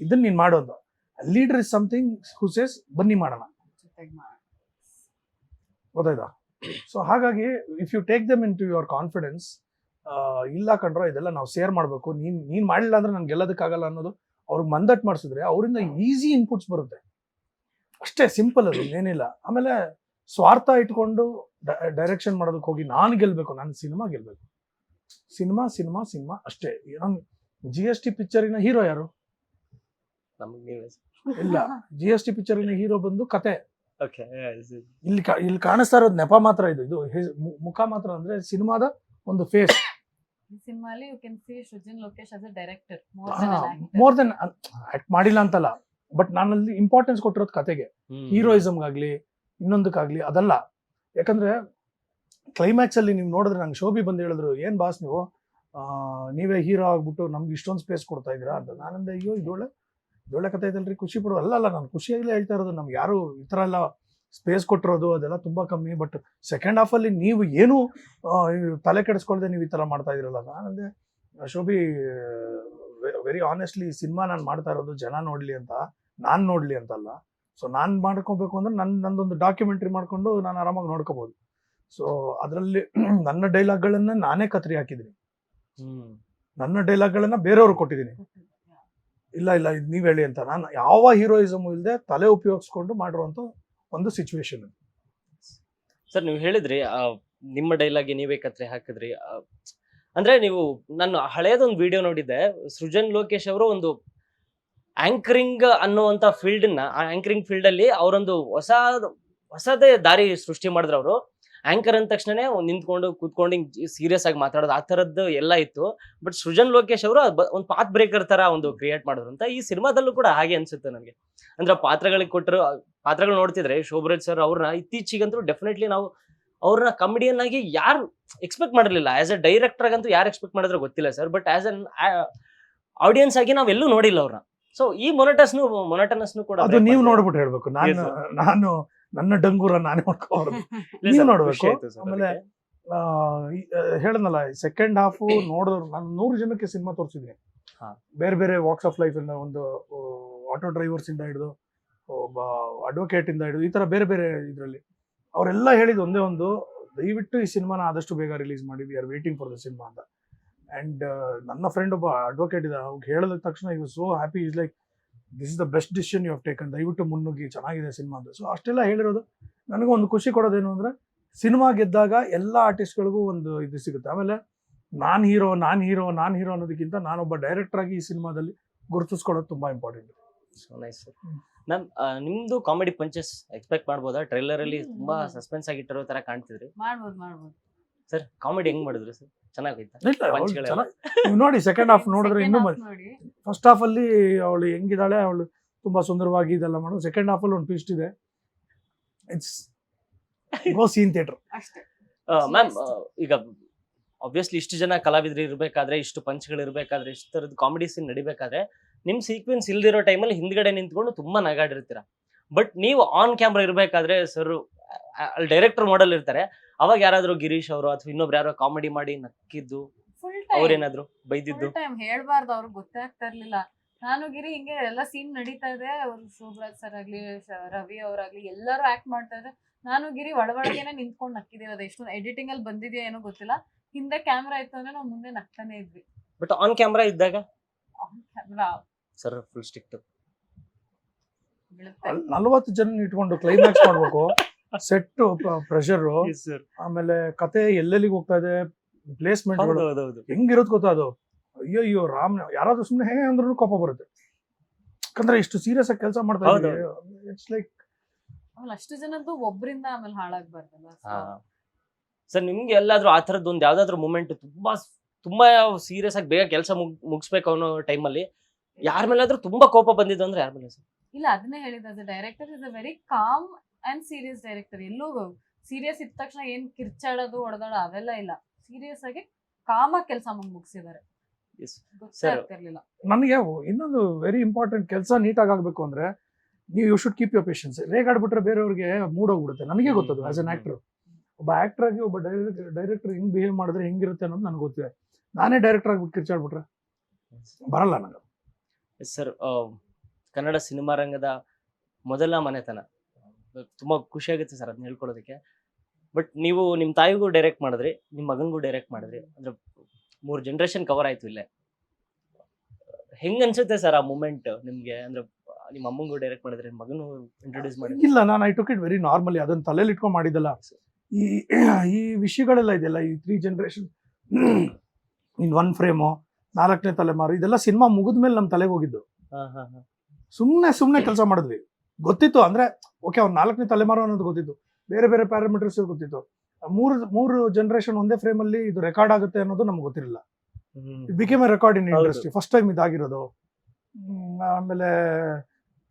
ಇದನ್ನ ನೀನ್ ಮಾಡು ಅಂತ. Leader is something who says ಬನ್ನಿ ಮಾಡೋಣ. ಗೊತ್ತಾಯ್ತಾ? ಸೊ ಹಾಗಾಗಿ if you take them in to your confidence ಇಲ್ಲ ಕಂಡ್ರೋ ಇದೆಲ್ಲ ನಾವು ಶೇರ್ ಮಾಡಬೇಕು. ನೀನ್ ನೀನ್ ಮಾಡಿಲ್ಲ ಅಂದ್ರೆ ನನ್ಗೆ ಗೆಲ್ಲೋದಕ್ಕಾಗಲ್ಲ ಅನ್ನೋದು ಅವ್ರಿಗೆ ಮಂದಟ್ ಮಾಡಿಸಿದ್ರೆ ಅವರಿಂದ ಈಸಿ ಇನ್ಪುಟ್ಸ್ ಬರುತ್ತೆ. ಅಷ್ಟೇ ಸಿಂಪಲ್ ಅದು ಏನಿಲ್ಲ. ಆಮೇಲೆ ಸ್ವಾರ್ಥ ಇಟ್ಕೊಂಡು ಡೈರೆಕ್ಷನ್ ಮಾಡೋದಕ್ಕೆ ಹೋಗಿ ನಾನು ಗೆಲ್ಬೇಕು ನಾನು ಸಿನಿಮಾ ಗೆಲ್ಬೇಕು. ಸಿನಿಮಾ ಸಿನಿಮಾ ಸಿನಿಮಾ ಅಷ್ಟೇ. ನಮ್ ಜಿ ಎಸ್ ಟಿ ಪಿಕ್ಚರಿನ ಹೀರೋ ಯಾರು? ಇಲ್ಲ. ಜಿ ಎಸ್ ಟಿ ಪಿಕ್ಚರಿನ ಹೀರೋ ಬಂದು ಕತೆ. ಓಕೆ ಇಲ್ಲಿ ಇಲ್ಲಿ ಕಾಣಿಸ್ತಾ ಇರೋದು ನೆಪ ಮಾತ್ರ ಇದು. ಇದು ಮುಖ ಮಾತ್ರ ಅಂದ್ರೆ ಸಿನಿಮಾದ ಒಂದು phase ಸಿನಿಮಾಲಿ you can see Srujan Lokesh as a director more than act ಮಾಡಿಲ್ಲ ಅಂತಲ್ಲ ಬಟ್ ನಾನಲ್ಲಿ ಇಂಪಾರ್ಟೆನ್ಸ್ ಕೊಟ್ಟಿರೋದು ಕತೆಗೆ. ಹೀರೋಯಿಸಮ್ಗಾಗ್ಲಿ ಇನ್ನೊಂದಕ್ಕಾಗ್ಲಿ ಅದಲ್ಲ. ಯಾಕಂದ್ರೆ ಕ್ಲೈಮ್ಯಾಕ್ಸ್ ಅಲ್ಲಿ ನೀವು ನೋಡಿದ್ರೆ ನಂಗೆ ಶೋಭಿ ಬಂದು ಹೇಳಿದ್ರು ಏನ್ ಬಾಸ್ ನೀವು? ಆ, ನೀವೇ ಹೀರೋ ಆಗ್ಬಿಟ್ಟು ನಮ್ಗೆ ಇಷ್ಟೊಂದು ಸ್ಪೇಸ್ ಕೊಡ್ತಾ ಇದ್ದೀರಾ? ಅಂತ. ನಾನಂದೆ ಅಯ್ಯೋ ಇದೊಳ್ಳೆ ಇದೊಳ್ಳೆ ಕತೆ ಐತಲ್ರಿ ಖುಷಿ ಪಡೋ ಅಲ್ಲ ಅಲ್ಲ ನಾನು ಖುಷಿಯಾಗಲೇ ಹೇಳ್ತಾ ಇರೋದು ನಮ್ಗೆ ಯಾರು ಈ ಥರ ಎಲ್ಲ ಸ್ಪೇಸ್ ಕೊಟ್ಟಿರೋದು ಅದೆಲ್ಲ ತುಂಬಾ ಕಮ್ಮಿ ಬಟ್ ಸೆಕೆಂಡ್ ಹಾಫ್ ಅಲ್ಲಿ ನೀವು ಏನು ತಲೆ ಕೆಡಿಸ್ಕೊಳ್ದೆ ನೀವು ಈ ಥರ ಮಾಡ್ತಾ ಇದ್ದೀರಲ್ಲ ನಾನಂದೆ ಶೋಭಿ ವೆರಿ ಆನೆಸ್ಟ್ಲಿ ಸಿನಿಮಾ ನಾನು ಮಾಡ್ತಾ ಇರೋದು ಜನ ನೋಡ್ಲಿ ಅಂತ ನಾನು ನೋಡ್ಲಿ ಅಂತಲ್ಲ. ಸೊ ನಾನು ಮಾಡ್ಕೋಬೇಕು ಅಂದ್ರೆ ನನ್ನ ನಂದೊಂದು ಡಾಕ್ಯುಮೆಂಟ್ರಿ ಮಾಡ್ಕೊಂಡು ನಾನು ಆರಾಮಾಗಿ ನೋಡ್ಕೋಬೋದು. ಸೊ ಅದರಲ್ಲಿ ನನ್ನ ಡೈಲಾಗ್ಗಳನ್ನ ನಾನೇ ಕತ್ರಿ ಹಾಕಿದ್ದೀನಿ. ಹ್ಮ್. ನನ್ನ ಡೈಲಾಗ್ಗಳನ್ನ ಬೇರೆಯವ್ರು ಕೊಟ್ಟಿದ್ದೀನಿ. ಇಲ್ಲ ಇಲ್ಲ ಇದು ನೀವು ಹೇಳಿ ಅಂತ. ನಾನು ಯಾವ ಹೀರೋಯಿಸಮ್ ಇಲ್ಲದೆ ತಲೆ ಉಪಯೋಗಿಸ್ಕೊಂಡು ಮಾಡಿರುವಂತ ಒಂದು ಸಿಚುವೇಶನ್ ಸರ್ ನೀವು ಹೇಳಿದ್ರಿ ನಿಮ್ಮ ಡೈಲಾಗ್ ನೀವೇ ಕತ್ರೆ ಹಾಕಿದ್ರಿ ಅಂದ್ರೆ ನೀವು ನಾನು ಹಳೆಯದೊಂದು ವಿಡಿಯೋ ನೋಡಿದ್ದೆ, ಸೃಜನ್ ಲೋಕೇಶ್ ಅವರು ಒಂದು ಆಂಕರಿಂಗ್ ಅನ್ನುವಂತ ಫೀಲ್ಡ್ನ ಆಂಕರಿಂಗ್ ಫೀಲ್ಡ್ ಅಲ್ಲಿ ಅವರೊಂದು ಹೊಸ, ಹೊಸದೇ ದಾರಿ ಸೃಷ್ಟಿ ಮಾಡಿದ್ರು ಅವರು. ಆಂಕರ್ ಅಂದ ತಕ್ಷಣನೇ ಒಂದ್ ನಿಂತ್ಕೊಂಡು ಕೂತ್ಕೊಂಡು ಸೀರಿಯಸ್ ಆಗಿ ಮಾತಾಡೋದು ಆ ತರದ್ದು ಎಲ್ಲ ಇತ್ತು. ಬಟ್ ಸೃಜನ್ ಲೋಕೇಶ್ ಅವರು ಒಂದು ಪಾತ್ ಬ್ರೇಕರ್ ತರ ಒಂದು ಕ್ರಿಯೇಟ್ ಮಾಡಿದ್ರು ಅಂತ ಈ ಸಿನಿಮಾದಲ್ಲೂ ಕೂಡ ಹಾಗೆ ಅನ್ಸುತ್ತೆ ನನಗೆ. ಅಂದ್ರೆ ಪಾತ್ರಗಳಿಗೆ ಕೊಟ್ಟರು ಪಾತ್ರಗಳು ನೋಡ್ತಿದ್ರೆ ಶೋಭರಾಜ್ ಸರ್ ಅವ್ರನ್ನ ಇತ್ತೀಚೆಗಂತೂ ಡೆಫಿನೆಟ್ಲಿ ನಾವು ಅವ್ರನ್ನ ಕಮಿಡಿಯನ್ ಆಗಿ ಯಾರು ಎಕ್ಸ್ಪೆಕ್ಟ್ ಮಾಡಿರ್ಲಿಲ್ಲ. ಆಸ್ ಅ ಡೈರೆಕ್ಟರ್ ಆಗಂತೂ ಯಾರು ಎಕ್ಸ್ಪೆಕ್ಟ್ ಮಾಡಿದ್ರೆ ಗೊತ್ತಿಲ್ಲ sir but as an audience ಆಗಿ ನಾವೆಲ್ಲೂ ನೋಡಿಲ್ಲ ಅವ್ರನ್ನ ಸೊ ಈ ಮೊನಟಸ್ನು ಮೊನಟನಸ್ನು ಕೂಡ ಅದು ನೀವು. ನೋಡ್ಬಿಟ್ಟು ಹೇಳ್ಬೇಕು. ನಾನು ನಾನು ನನ್ನ ಡಂಗೂರ ನಾನೇ ಮಾಡ್ಕೋಬಾರ್ದು ನೀವು ನೋಡ್ಬೇಕು. ಆಮೇಲೆ. ಹೇಳದ್ನಲ್ಲ ಸೆಕೆಂಡ್ ಹಾಫ್ ನೋಡಿದ್ರು ನಾನು ನೂರು ಜನಕ್ಕೆ ಸಿನಿಮಾ ತೋರಿಸಿದ್ದೀನಿ. ಬೇರೆ ಬೇರೆ ವಾಕ್ಸ್ ಆಫ್ ಲೈಫ್ ಇಂದ ಒಂದು ಆಟೋ ಡ್ರೈವರ್ಸ್ ಇಂದ ಹಿಡಿದು ಒಬ್ಬ ಅಡ್ವೊಕೇಟ್ ಇಂದ ಹಿಡಿದು ಈ ತರ ಬೇರೆ ಬೇರೆ ಇದರಲ್ಲಿ ಅವರೆಲ್ಲ ಹೇಳಿದ್ ಒಂದೇ ಒಂದು ದಯವಿಟ್ಟು ಈ ಸಿನಿಮಾನ ಆದಷ್ಟು ಬೇಗ ರಿಲೀಸ್ ಮಾಡಿ we are waiting for the cinema ಅಂತ ಅಂಡ್ ನನ್ನ ಫ್ರೆಂಡ್ ಒಬ್ಬ ಅಡ್ವೊಕೇಟ್ ಇದ್ದ ಅವ್ಗೆ ಹೇಳಿದ ತಕ್ಷಣ ಇವ್ so happy is like this is the best decision you have taken ದಯವಿಟ್ಟು ಮುನ್ನುಗ್ಗಿ ಚೆನ್ನಾಗಿದೆ ಸಿನಿಮಾ ಅಂತ ಸೊ ಅಷ್ಟೆಲ್ಲ ಹೇಳಿರೋದು ನನಗೂ ಒಂದು ಖುಷಿ ಕೊಡೋದೇನು ಅಂದ್ರೆ ಸಿನಿಮಾ ಗೆದ್ದಾಗ ಎಲ್ಲ ಆರ್ಟಿಸ್ಟ್ಗಳಿಗೂ ಒಂದು ಇದು ಸಿಗುತ್ತೆ. ಆಮೇಲೆ ನಾನ್ ಹೀರೋ ನಾನ್ ಹೀರೋ ನಾನ್ ಹೀರೋ ಅನ್ನೋದಕ್ಕಿಂತ ನಾನೊಬ್ಬ ಡೈರೆಕ್ಟರ್ ಆಗಿ ಈ ಸಿನಿಮಾದಲ್ಲಿ ಗುರುತಿಸ್ಕೊಡೋದು ತುಂಬಾ ಇಂಪಾರ್ಟೆಂಟ್ ಸೊ ನೈಸ್ ಸರ್ ನನ್ ಮ್ಯಾಮ್ ನಿಮ್ದು ಕಾಮಿಡಿ ಪಂಚಸ್ ಎಕ್ಸ್ಪೆಕ್ಟ್ ಮಾಡ್ಬೋದಾ? ಟ್ರೈಲರ್ ಅಲ್ಲಿ ತುಂಬಾ. ಸಸ್ಪೆನ್ಸ್ ಆಗಿಟ್ಟಿರೋ ತರ ಕಾಣ್ತಿದ್ರಿ. ಮಾಡ್ಬೋದು ಮಾಡ್ಬೋದು. ಸರ್ ಕಾಮಿಡಿ ಹೆಂಗ್ ಮಾಡಿದ್ರು ಸರ್? ನೀವು ನೋಡಿ ಸೆಕೆಂಡ್ ಹಾಫ್ ನೋಡಿದ್ರೆ ಇನ್ನೂ ಫಸ್ಟ್ ಹಾಫ್ ಅಲ್ಲಿ ಅವಳು ಹೆಂಗಿದ್ದಾಳೆ ಅವಳು ತುಂಬಾ ಸುಂದರವಾಗಿ ಇದೆಲ್ಲ ಮಾಡೋದು. ಸೆಕೆಂಡ್ ಹಾಫ್ ಅಲ್ಲಿ ಒಂದು ಟ್ವಿಸ್ಟ್ ಇದೆ. ಇಟ್ಸ್ ಗೋ ಸೀನ್ ಥಿಯೇಟರ್ ಅಷ್ಟೇ. ಮ್ಯಾಮ್ ಈಗ ಆಬ್ವಿಯಸ್ಲಿ ಇಷ್ಟು ಜನ ಕಲಾವಿದ್ರು ಇರಬೇಕಾದ್ರೆ ಇಷ್ಟು ಪಂಚ್ಗಳು ಇರಬೇಕಾದ್ರೆ ಇಷ್ಟು ತರದ ಕಾಮಿಡಿ ಸೀನ್ ನಡಿಬೇಕಾದ್ರೆ ನಿಮ್ ಸೀಕ್ವೆನ್ಸ್ ಇಲ್ದಿರೋ ಟೈಮಲ್ಲಿ ಹಿಂದ್ಗಡೆ ನಿಂತ್ಕೊಂಡು ತುಂಬಾ ನಗಾಡಿರ್ತೀರ. ಬಟ್ ನೀವು ಆನ್ ಕ್ಯಾಮ್ರಾ ಇರಬೇಕಾದ್ರೆ ಸರ್ ಅಲ್ಲಿ ಡೈರೆಕ್ಟರ್ ಮಾಡಲ್ ಇರ್ತಾರೆ. ಅವಾಗ ಯಾರಾದ್ರೂ ಗಿರೀಶ್ ಅವರು ಅಥವಾ ಇನ್ನೊಬ್ರು ಯಾರೋ ಕಾಮಿಡಿ ಮಾಡಿ ನಕ್ಕಿದ್ದು ಫುಲ್ ಟೈಮ್ ಅವ್ರೇನಾದ್ರು ಬೈದಿದ್ದು? ಫುಲ್ ಟೈಮ್ ಹೇಳ್ಬಾರ್ದು ಅವ್ರಿಗೆ ಗೊತ್ತಾಗ್ತಾ ಇರ್ಲಿಲ್ಲ. ನಾನು ಗಿರಿ ಹಿಂಗೆ ಎಲ್ಲ ಸೀನ್ ನಡೀತಾ ಇದೆ. ಅವ್ರು ಶೋಭರಾಜ್ ಸರ್ ಆಗ್ಲಿ ರವಿ ಅವರಾಗ್ಲಿ ಎಲ್ಲರೂ ಆಕ್ಟ್ ಮಾಡ್ತಾ ಇದ್ರೆ ನಾನು ಗಿರಿ ಒಳಗಡೆನೆ ನಿಂತ್ಕೊಂಡು ನಕ್ಕಿದೀವಿ ಅದು ಎಷ್ಟು ಎಡಿಟಿಂಗ್ ಅಲ್ಲಿ ಬಂದಿದ್ಯಾ ಏನೋ ಗೊತ್ತಿಲ್ಲ. ಹಿಂದೆ ಕ್ಯಾಮ್ರಾ ಇತ್ತು ಅಂದ್ರೆ ನಾವು ಮುಂದೆ ನಗ್ತಾನೆ ಇದ್ವಿ. ಬಟ್ ಆನ್ ಕ್ಯಾಮ್ರಾ ಇದ್ದಾಗ? ಕ್ಯಾಮ್ರಾ ಸರ್ ಫುಲ್ ಸ್ಟಿಕ್ ನಲ್ವತ್ತು ಜನ ಇಟ್ಕೊಂಡು ಕ್ಲೈಮ್ಯಾಕ್ಸ್ ಮಾಡ್ಬೇಕು. ಸೆಟ್ ಪ್ರೆಷರ್ ಆಮೇಲೆ ಕತೆ ಎಲ್ಲೆಲ್ಲಿಗೆ ಹೋಗ್ತಾ ಇದೆ? ಪ್ಲೇಸ್ಮೆಂಟ್ ಹೆಂಗಿರೋದು ಗೊತ್ತಾ ಅದು? ಅಯ್ಯೋ ಅಯ್ಯೋ ರಾಮ್ ಯಾರಾದ್ರೂ ಸುಮ್ಮನೆ ಹೇ ಅಂದ್ರೂ ಕೋಪ ಬರುತ್ತೆ. ಯಾಕಂದ್ರೆ ಇಷ್ಟು ಸೀರಿಯಸ್ ಆಗಿ ಕೆಲಸ ಮಾಡ್ತಾ ಇಟ್ಸ್ ಲೈಕ್ ಆಮೇಲೆ ಅಷ್ಟು ಜನದ್ದು ಒಬ್ಬರಿಂದ ಆಮೇಲೆ ಹಾಳಾಗ್ಬಾರ್ದಲ್ಲ ಸರ್ ನಿಮ್ಗೆ ಎಲ್ಲಾದ್ರೂ ಆ ಥರದ್ದು ಒಂದು ಯಾವ್ದಾದ್ರು ಮೂಮೆಂಟ್ ತುಂಬಾ ತುಂಬಾ ಸೀರಿಯಸ್ ಆಗಿ ಬೇಗ ಕೆಲಸ ಮುಗ್ ಮುಗಿಸ್ಬೇಕು ಅನ್ನೋ ಟೈಮಲ್ಲಿ ಯಾರ ಮೇಲಾದ್ರೂ ತುಂಬಾ ಕೋಪ ಬಂದಿದ್ದು ಅಂದ್ರೆ ಯಾರ ಮೇಲೆ ಸರ್ ಇಲ್ಲ ಅದನ್ನೇ ಹೇಳಿದ director is a very calm and serious director ಎಲ್ಲೂ ಸೀರಿಯಸ್ ಇದ್ದ ತಕ್ಷಣ ಏನು ಕಿರ್ಚಾಡೋದು ಹೊಡೆದಾಡೋ ಅವೆಲ್ಲ ಇಲ್ಲ. ಸೀರಿಯಸ್ ಆಗಿ ಕಾಮ ಕೆಲಸ ಮುಗಿಸಿದ್ದಾರೆ ನನಗೆ ಇನ್ನೊಂದು ವೆರಿ ಇಂಪಾರ್ಟೆಂಟ್ ಕೆಲಸ ನೀಟಾಗಿ ಆಗಬೇಕು ಅಂದ್ರೆ ನೀವು you should keep your patience ರೇಗಾಡ್ಬಿಟ್ರೆ ಬೇರೆಯವ್ರಿಗೆ ಮೂಡ್ ಹೋಗ್ಬಿಡುತ್ತೆ ನನಗೆ ಗೊತ್ತದು ಆಸ್ ಅನ್ ಆಕ್ಟರ್ ಒಬ್ಬ ಆಕ್ಟರ್ ಆಗಿ ಒಬ್ಬ ಡೈರೆಕ್ಟರ್ ಹಿಂಗ್ ಬಿಹೇವ್ ಮಾಡಿದ್ರೆ ಹೆಂಗಿರುತ್ತೆ ಅನ್ನೋದು ನನಗೆ ಗೊತ್ತಿದೆ. ನಾನೇ ಡೈರೆಕ್ಟರ್ ಆಗಿ ಕಿರ್ಚಾಡ್ಬಿಟ್ರೆ? ಬರಲ್ಲ ನನಗೆ ಸರ್ ಕನ್ನಡ ಸಿನಿಮಾ ರಂಗದ ಮೊದಲ ಮನೆತನ. ತುಂಬಾ ಖುಷಿ ಆಗುತ್ತೆ ಸರ್ ಅದನ್ನ ಹೇಳ್ಕೊಳ್ಳೋದಕ್ಕೆ. ಬಟ್ ನೀವು ನಿಮ್ಮ ತಾಯಿಗೂ ಡೈರೆಕ್ಟ್ ಮಾಡಿದ್ರಿ ನಿಮ್ಮ ಮಗನಿಗೂ ಡೈರೆಕ್ಟ್ ಮಾಡಿದ್ರಿ. ಅಂದ್ರೆ ಮೂರು ಜನ್ರೇಷನ್ ಕವರ್ ಆಯ್ತು ಇಲ್ಲೇ. ಹೆಂಗ್ ಅನ್ಸುತ್ತೆ ಸರ್ ಆ ಮೂಮೆಂಟ್ ನಿಮ್ಗೆ? ಅಂದ್ರೆ ನಿಮ್ಮ ಅಮ್ಮಂಗೂ ಡೈರೆಕ್ಟ್ ಮಾಡಿದ್ರೆ ಮಗನು ಇಂಟ್ರೊಡ್ಯೂಸ್ ಮಾಡಿ ಇಲ್ಲ ನಾನು I took it very normally ಅದನ್ನ ತಲೆಯಲ್ಲಿ ಇಟ್ಕೊಂಡು ಮಾಡಿದ್ದಲ್ಲ. ಈ ಈ ವಿಷಯಗಳೆಲ್ಲ ಇದೆಯಲ್ಲ ಈ three generation in one frame ನಾಲ್ಕನೇ ತಲೆಮಾರು ಇದೆಲ್ಲ ಸಿನಿಮಾ ಮುಗಿದ್ಮೇಲೆ ನಮ್ಮ ತಲೆಗೆ ಹೋಗಿದ್ದು. ಹಾ ಹಾ ಹಾ. ಸುಮ್ಮನೆ ಸುಮ್ಮನೆ ಕೆಲಸ ಮಾಡಿದ್ವಿ. ಗೊತ್ತಿತ್ತು ಅಂದ್ರೆ ಓಕೆ ಅವ್ರು ನಾಲ್ಕನೇ ತಲೆಮಾರು ಅನ್ನೋದು ಗೊತ್ತಿತ್ತು. ಬೇರೆ ಬೇರೆ ಪ್ಯಾರಾಮೀಟರ್ಸ್ ಗೊತ್ತಿತ್ತು. ಮೂರು ಮೂರು ಜನರೇಷನ್ ಒಂದೇ ಫ್ರೇಮ್ ಅಲ್ಲಿ ಇದು ರೆಕಾರ್ಡ್ ಆಗುತ್ತೆ ಅನ್ನೋದು ನಮ್ಗೆ ಗೊತ್ತಿರಲಿಲ್ಲ. Became a record in industry first time ಇದಾಗಿರೋದು. ಆಮೇಲೆ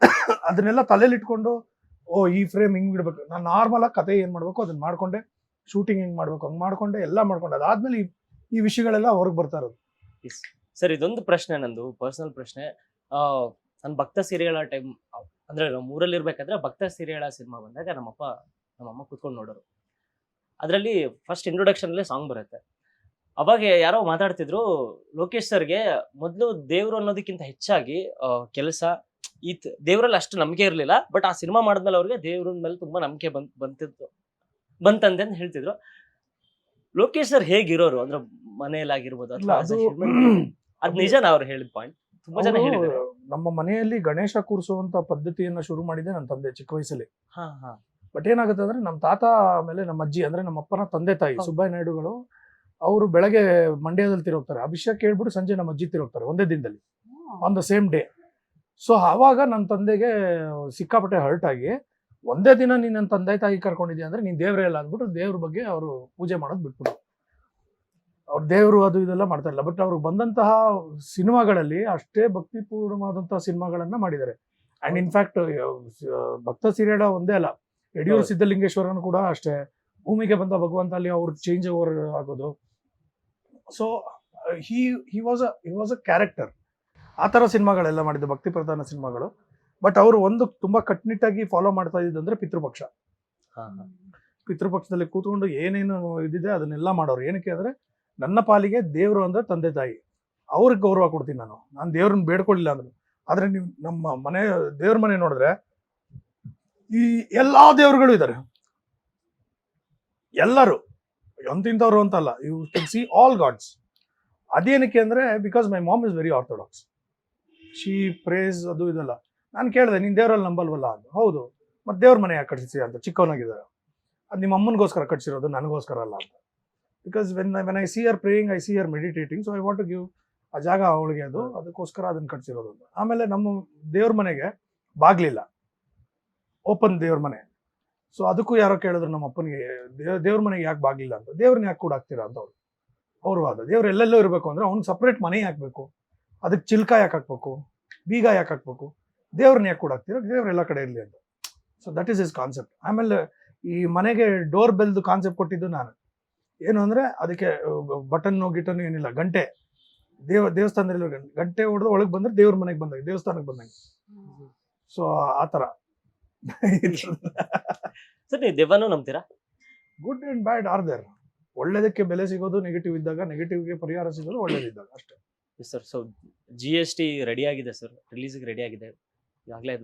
ಅದನ್ನೆಲ್ಲ ತಲೆಯಲ್ಲಿ ಇಟ್ಕೊಂಡು ಓ ಈ ಫ್ರೇಮ್ ಹಿಂಗ್ ಬಿಡ್ಬೇಕು. ನಾನು ನಾರ್ಮಲ್ ಆಗಿ ಕತೆ ಏನ್ ಮಾಡ್ಬೇಕು ಅದನ್ನ ಮಾಡ್ಕೊಂಡೆ. ಶೂಟಿಂಗ್ ಹೆಂಗ್ ಮಾಡ್ಬೇಕು ಹಂಗ್ ಮಾಡ್ಕೊಂಡೆ ಎಲ್ಲ ಮಾಡ್ಕೊಂಡೆ. ಅದಾದ್ಮೇಲೆ ಈ- ವಿಷಯಗಳೆಲ್ಲ ಹೊರಗೆ ಬರ್ತಾ ಇರೋದು. ಸರ್ ಇದೊಂದು ಪ್ರಶ್ನೆ ನಂದು ಪರ್ಸನಲ್ ಪ್ರಶ್ನೆ. ಆ ನನ್ನ ಭಕ್ತ ಸೀರೆಗಳ ಟೈಮ್ ಅಂದ್ರೆ ನಾವು ಊರಲ್ಲಿ ಇರ್ಬೇಕಾದ್ರೆ ಭಕ್ತ ಸೀರಿಯಳ ಸಿನಿಮಾ ಬಂದಾಗ ನಮ್ಮಪ್ಪ ನಮ್ಮಮ್ಮ ಕುತ್ಕೊಂಡು ನೋಡೋರು. ಅದರಲ್ಲಿ ಫಸ್ಟ್ ಇಂಟ್ರೊಡಕ್ಷನ್ ಅಲ್ಲೇ ಸಾಂಗ್ ಬರುತ್ತೆ. ಅವಾಗ ಯಾರೋ ಮಾತಾಡ್ತಿದ್ರು ಲೋಕೇಶ್ ಸರ್ಗೆ ಮೊದಲು ದೇವ್ರು ಅನ್ನೋದಕ್ಕಿಂತ ಹೆಚ್ಚಾಗಿ ಕೆಲಸ ಈ ದೇವರಲ್ಲಿ ಅಷ್ಟು ನಂಬಿಕೆ ಇರಲಿಲ್ಲ ಬಟ್ ಆ ಸಿನಿಮಾ ಮಾಡಿದ್ಮೇಲೆ ಅವ್ರಿಗೆ ದೇವ್ರ ಮೇಲೆ ತುಂಬಾ ನಂಬಿಕೆ ಬಂತ್ ಬಂತಿತ್ತು ಬಂತಂದೆ ಅಂತ ಹೇಳ್ತಿದ್ರು. ಲೋಕೇಶ್ ಸರ್ ಹೇಗಿರೋರು? ಅಂದ್ರೆ ಮನೆಯಲ್ಲಾಗಿರ್ಬೋದು ಆಗಿರ್ಬೋದು ಅದು ನಿಜ ಅವ್ರು ಹೇಳಿದ ಪಾಯಿಂಟ್ ತುಂಬಾ ಜನ ಹೇಳಿದ್ದಾರೆ ನಮ್ಮ ಮನೆಯಲ್ಲಿ ಗಣೇಶ ಕೂರಿಸುವಂತ ಪದ್ಧತಿಯನ್ನ ಶುರು ಮಾಡಿದೆ ನನ್ನ ತಂದೆ ಚಿಕ್ಕ ವಯಸ್ಸಲ್ಲಿ. ಬಟ್ ಏನಾಗುತ್ತೆ ಅಂದ್ರೆ ನಮ್ಮ ತಾತ ಆಮೇಲೆ ನಮ್ಮ ಅಜ್ಜಿ ಅಂದ್ರೆ ನಮ್ಮ ಅಪ್ಪನ ತಂದೆ ತಾಯಿ. ಸುಬ್ಬಯ್ಯ ನಾಯ್ಡುಗಳು ಅವರು ಬೆಳಗ್ಗೆ ಮಂಡ್ಯದಲ್ಲಿ ತಿರೋಗ್ತಾರೆ. ಅಭಿಷೇಕ್ ಕೇಳ್ಬಿಟ್ಟು ಸಂಜೆ ನಮ್ಮ ಅಜ್ಜಿ ತಿರುಗ್ತಾರೆ ಒಂದೇ ದಿನದಲ್ಲಿ. On the same day so ಆವಾಗ ನನ್ನ ತಂದೆಗೆ ಸಿಕ್ಕಾಪಟ್ಟೆ ಹರ್ಟ್ ಆಗಿ ಒಂದೇ ದಿನ ನೀನ್ ನನ್ನ ತಂದೆ ತಾಯಿ ಕರ್ಕೊಂಡಿದ್ಯಾ ಅಂದ್ರೆ ನೀನ್ ದೇವ್ರೇ ಇಲ್ಲ ಅಂದ್ಬಿಟ್ಟು ದೇವ್ರ ಬಗ್ಗೆ ಅವರು ಪೂಜೆ ಮಾಡೋದು ಬಿಟ್ಬಿಟ್ಟು ಅವ್ರ ದೇವರು ಅದು ಇದೆಲ್ಲ ಮಾಡ್ತಾ ಇಲ್ಲ. ಬಟ್ ಅವ್ರಿಗೆ ಬಂದಂತಹ ಸಿನಿಮಾಗಳಲ್ಲಿ ಅಷ್ಟೇ ಭಕ್ತಿಪೂರ್ಣವಾದಂತಹ ಸಿನಿಮಾಗಳನ್ನ ಮಾಡಿದ್ದಾರೆ. ಅಂಡ್ ಇನ್ಫ್ಯಾಕ್ಟ್ ಭಕ್ತ ಸೀರಿಯಲ್ ಒಂದೇ ಅಲ್ಲ. ಯಡಿಯೂರು ಸಿದ್ಧಲಿಂಗೇಶ್ವರನು ಕೂಡ ಅಷ್ಟೇ. ಭೂಮಿಗೆ ಬಂದ ಭಗವಂತ ಅಲ್ಲಿ ಅವ್ರು ಚೇಂಜ್ ಓವರ್ ಆಗೋದು. So he he was a he was a character ಆ ಥರ ಸಿನಿಮಾಗಳೆಲ್ಲ ಮಾಡಿದ್ದು ಭಕ್ತಿ ಪ್ರಧಾನ ಸಿನಿಮಾಗಳು. ಬಟ್ ಅವರು ಒಂದು ತುಂಬಾ ಕಟ್ನಿಟ್ಟಾಗಿ ಫಾಲೋ ಮಾಡ್ತಾ ಇದ್ದಂದ್ರೆ ಪಿತೃಪಕ್ಷ. ಪಿತೃಪಕ್ಷದಲ್ಲಿ ಕೂತ್ಕೊಂಡು ಏನೇನು ಇದಿದೆ ಅದನ್ನೆಲ್ಲ ಮಾಡೋರು. ಏನಕ್ಕೆ ಅಂದ್ರೆ ನನ್ನ ಪಾಲಿಗೆ ದೇವರು ಅಂದರೆ ತಂದೆ ತಾಯಿ. ಅವ್ರಿಗೆ ಗೌರವ ಕೊಡ್ತೀನಿ ನಾನು. ನಾನು ದೇವ್ರನ್ನ ಬೇಡ್ಕೊಳ್ಳಿಲ್ಲ ಅಂದ್ರೆ. ಆದ್ರೆ ನೀವು ನಮ್ಮ ಮನೆ, ದೇವ್ರ ಮನೆ ನೋಡಿದ್ರೆ ಈ ಎಲ್ಲಾ ದೇವರುಗಳು ಇದ್ದಾರೆ ಎಲ್ಲರೂ. ಎಂತಿಂಥವ್ರು ಅಂತಲ್ಲ. You can see all gods ಅದೇನಕ್ಕೆ ಅಂದ್ರೆ because my mom is very orthodox she prays ಅದು ಇದೆಲ್ಲ. ನಾನು ಕೇಳಿದೆ, ನೀನ್ ದೇವರಲ್ಲಿ ನಂಬಲ್ವಲ್ಲ ಅಂತ. ಹೌದು. ಮತ್ತೆ ದೇವ್ರ ಮನೆ ಯಾಕೆ ಕಟ್ಸಿಸಿ ಅಂತ. ಚಿಕ್ಕವನಾಗಿದ್ದಾರೆ ಅದು ನಿಮ್ಮ ಅಮ್ಮನಿಗೋಸ್ಕರ ಕಟ್ಸಿರೋದು, ನನಗೋಸ್ಕರ ಅಲ್ಲ ಅಂತ. Because when when I see are praying I see are meditating so I want to give ಆ ಜಾಗ ಅವಳಿಗೆ ಅದು. ಅದಕ್ಕೋಸ್ಕರ ಅದನ್ನು ಕಟ್ಸಿರೋದು ಅಂತ. ಆಮೇಲೆ ನಮ್ಮ ದೇವ್ರ ಮನೆಗೆ ಬಾಗ್ಲಿಲ್ಲ. ಓಪನ್ ದೇವ್ರ ಮನೆ. ಸೊ ಅದಕ್ಕೂ ಯಾರೋ ಕೇಳಿದ್ರು ನಮ್ಮ ಅಪ್ಪನಿಗೆ ದೇವ್ ದೇವ್ರ ಮನೆಗೆ ಯಾಕೆ ಬಾಗ್ಲಿಲ್ಲ ಅಂತ? ದೇವ್ರನ್ನ ಯಾಕೆ ಕೂಡ ಹಾಕ್ತೀರಾ? ಅಂತ ಅವ್ರು. ಅವ್ರ ವಾದ. ದೇವ್ರು ಎಲ್ಲೆಲ್ಲೋ ಇರಬೇಕು ಅಂದ್ರೆ ಅವ್ನು ಸಪ್ರೇಟ್ ಮನೆ ಹಾಕ್ಬೇಕು. ಅದಕ್ಕೆ ಚಿಲ್ಕ ಯಾಕೆ ಹಾಕ್ಬೇಕು? ಬೀಗ ಯಾಕೆ ಹಾಕ್ಬೇಕು? ದೇವ್ರನ್ನ ಯಾಕೆ ಕೂಡ ಹಾಕ್ತೀರಾ? ದೇವ್ರು ಎಲ್ಲ ಕಡೆ ಇರಲಿ ಅಂತ. So that is is concept ಆಮೇಲೆ ಈ ಮನೆಗೆ ಡೋರ್ ಬೆಲ್ದು ಕಾನ್ಸೆಪ್ಟ್ ಕೊಟ್ಟಿದ್ದು ನಾನು. ಏನು ಅಂದ್ರೆ ಅದಕ್ಕೆ ಬಟನ್ ಗಿಟನ್ ಏನಿಲ್ಲ ಗಂಟೆ. ದೇವ ದೇವಸ್ಥಾನದಲ್ಲಿ ಗಂಟೆ. ಹೊಡೆದು ಒಳಗೆ ಬಂದ್ರೆ ದೇವ್ರ ಮನೆಗೆ ಬಂದಾಗ ದೇವಸ್ಥಾನಕ್ಕೆ ಬಂದಂಗೆ. ಸೊ ಆ ಥರ ಸರ್ ನೀವು ದೆವ್ವನೂ ನಂಬ್ತೀರಾ? Good and bad are there ಒಳ್ಳೇದಕ್ಕೆ ಬೆಲೆ ಸಿಗೋದು ನೆಗೆಟಿವ್ ಇದ್ದಾಗ ನೆಗೆಟಿವ್ಗೆ ಪರಿಹಾರ ಸಿಗೋದು ಒಳ್ಳೇದಿದ್ದಾಗ ಅಷ್ಟೇ. Sir so G S T ready ಆಗಿದೆ ಸರ್ ರಿಲೀಸಿಗೆ ರೆಡಿ ಆಗಿದೆ. ಈಗಾಗಲೇ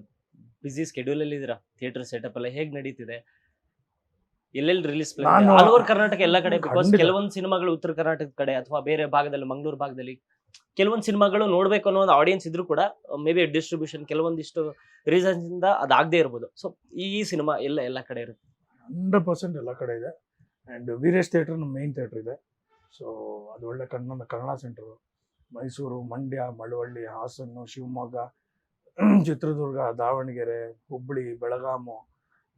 ಬಿಸಿ ಸ್ಕೆಡ್ಯೂಲ್ ಅಲ್ಲಿ ಇದ್ದೀರಾ? ಥಿಯೇಟರ್ ಸೆಟಪ್ ಎಲ್ಲ ಹೇಗೆ ನಡೀತಿದೆ? ಎಲ್ಲೆಲ್ಲಿ ರಿಲೀಸ್ ಪ್ಲಾನ್ ನಾನು- ಆಲ್ ಓವರ್ ಕರ್ನಾಟಕ ಎಲ್ಲ ಕಡೆ ಬಿಕಾಸ್ ಖಂಡಿತ. ಕೆಲವೊಂದು ಸಿನಿಮಾಗಳು ಉತ್ತರ ಕರ್ನಾಟಕದ ಕಡೆ ಅಥವಾ ಬೇರೆ ಭಾಗದಲ್ಲಿ ಮಂಗಳೂರು ಭಾಗದಲ್ಲಿ ಕೆಲವೊಂದು ಸಿನಿಮಾಗಳು ನೋಡ್ಬೇಕು ಅನ್ನೋ ಒಂದು ಆಡಿಯನ್ಸ್ ಇದ್ರು ಕೂಡ ಮೇ ಬಿ ಡಿಸ್ಟ್ರಿಬ್ಯೂಷನ್ ಕೆಲವೊಂದಿಷ್ಟು ರೀಸನ್ಸ್ ಇಂದ ಅದಾಗದೇ ಇರ್ಬೋದು. ಸೊ ಈ ಸಿನಿಮಾ ಎಲ್ಲ ಎಲ್ಲ ಕಡೆ ಇರುತ್ತೆ. ಹಂಡ್ರೆಡ್ ಪರ್ಸೆಂಟ್ ಎಲ್ಲ ಕಡೆ ಇದೆ. ಅಂಡ್ ವೀರೇಶ್ ಥಿಯೇಟರ್ ನಮ್ಮ ಮೇನ್ ಥಿಯೇಟರ್ ಇದೆ. ಸೊ ಅದು ಒಳ್ಳೆ ಕನ್ನಡ ಕನ್ನಡ ಸೆಂಟರ್ ಮೈಸೂರು ಮಂಡ್ಯ ಮಳವಳ್ಳಿ ಹಾಸನ್ನು ಶಿವಮೊಗ್ಗ ಚಿತ್ರದುರ್ಗ ದಾವಣಗೆರೆ ಹುಬ್ಬಳ್ಳಿ ಬೆಳಗಾಮು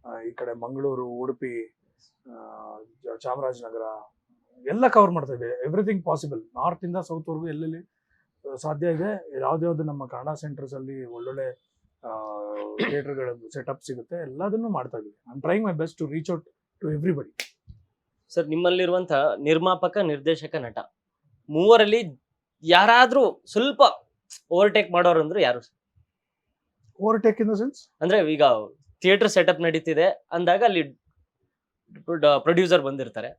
ಆ, ಈ ಕಡೆ ಮಂಗಳೂರು ಉಡುಪಿ ಚಾಮರಾಜನಗರ ಎಲ್ಲ ಕವರ್ ಮಾಡ್ತಾ ಇದ್ದೆ ಎವ್ರಿಥಿಂಗ್ ಪಾಸಿಬಲ್ ನಾರ್ತ್ ಇಂದ ಸೌತ್ ವರೆಗೂ ಎಲ್ಲೆಲ್ಲಿ ಸಾಧ್ಯ ಇದೆ ಯಾವ್ದ್ಯಾವ್ದು ನಮ್ಮ ಕನ್ನಡ ಸೆಂಟರ್ಸ್ ಅಲ್ಲಿ ಒಳ್ಳೊಳ್ಳೆ ಥಿಯೇಟರ್ಗಳ ಸೆಟಪ್ ಸಿಗುತ್ತೆ. ಎಲ್ಲದನ್ನು ಮಾಡ್ತಾ ಇದ್ದೀವಿ. I trying my best to reach out to everybody sir ನಿಮ್ಮಲ್ಲಿರುವಂತ ನಿರ್ಮಾಪಕ ನಿರ್ದೇಶಕ ನಟ ಮೂವರಲ್ಲಿ ಯಾರಾದ್ರೂ ಸ್ವಲ್ಪ ಓವರ್ಟೇಕ್ ಮಾಡೋರು ಅಂದ್ರೆ ಯಾರು ಓವರ್ಟೇಕ್ ಇನ್ ದ ಸೆನ್ಸ್ ಅಂದ್ರೆ ಈಗ ಥಿಯೇಟರ್ ಸೆಟಪ್ ನಡೀತಿದೆ ಅಂದಾಗ ಅಲ್ಲಿ ಪ್ರೊಡ್ಯೂಸರ್ ಬಂದಿರ್ತಾರೆ.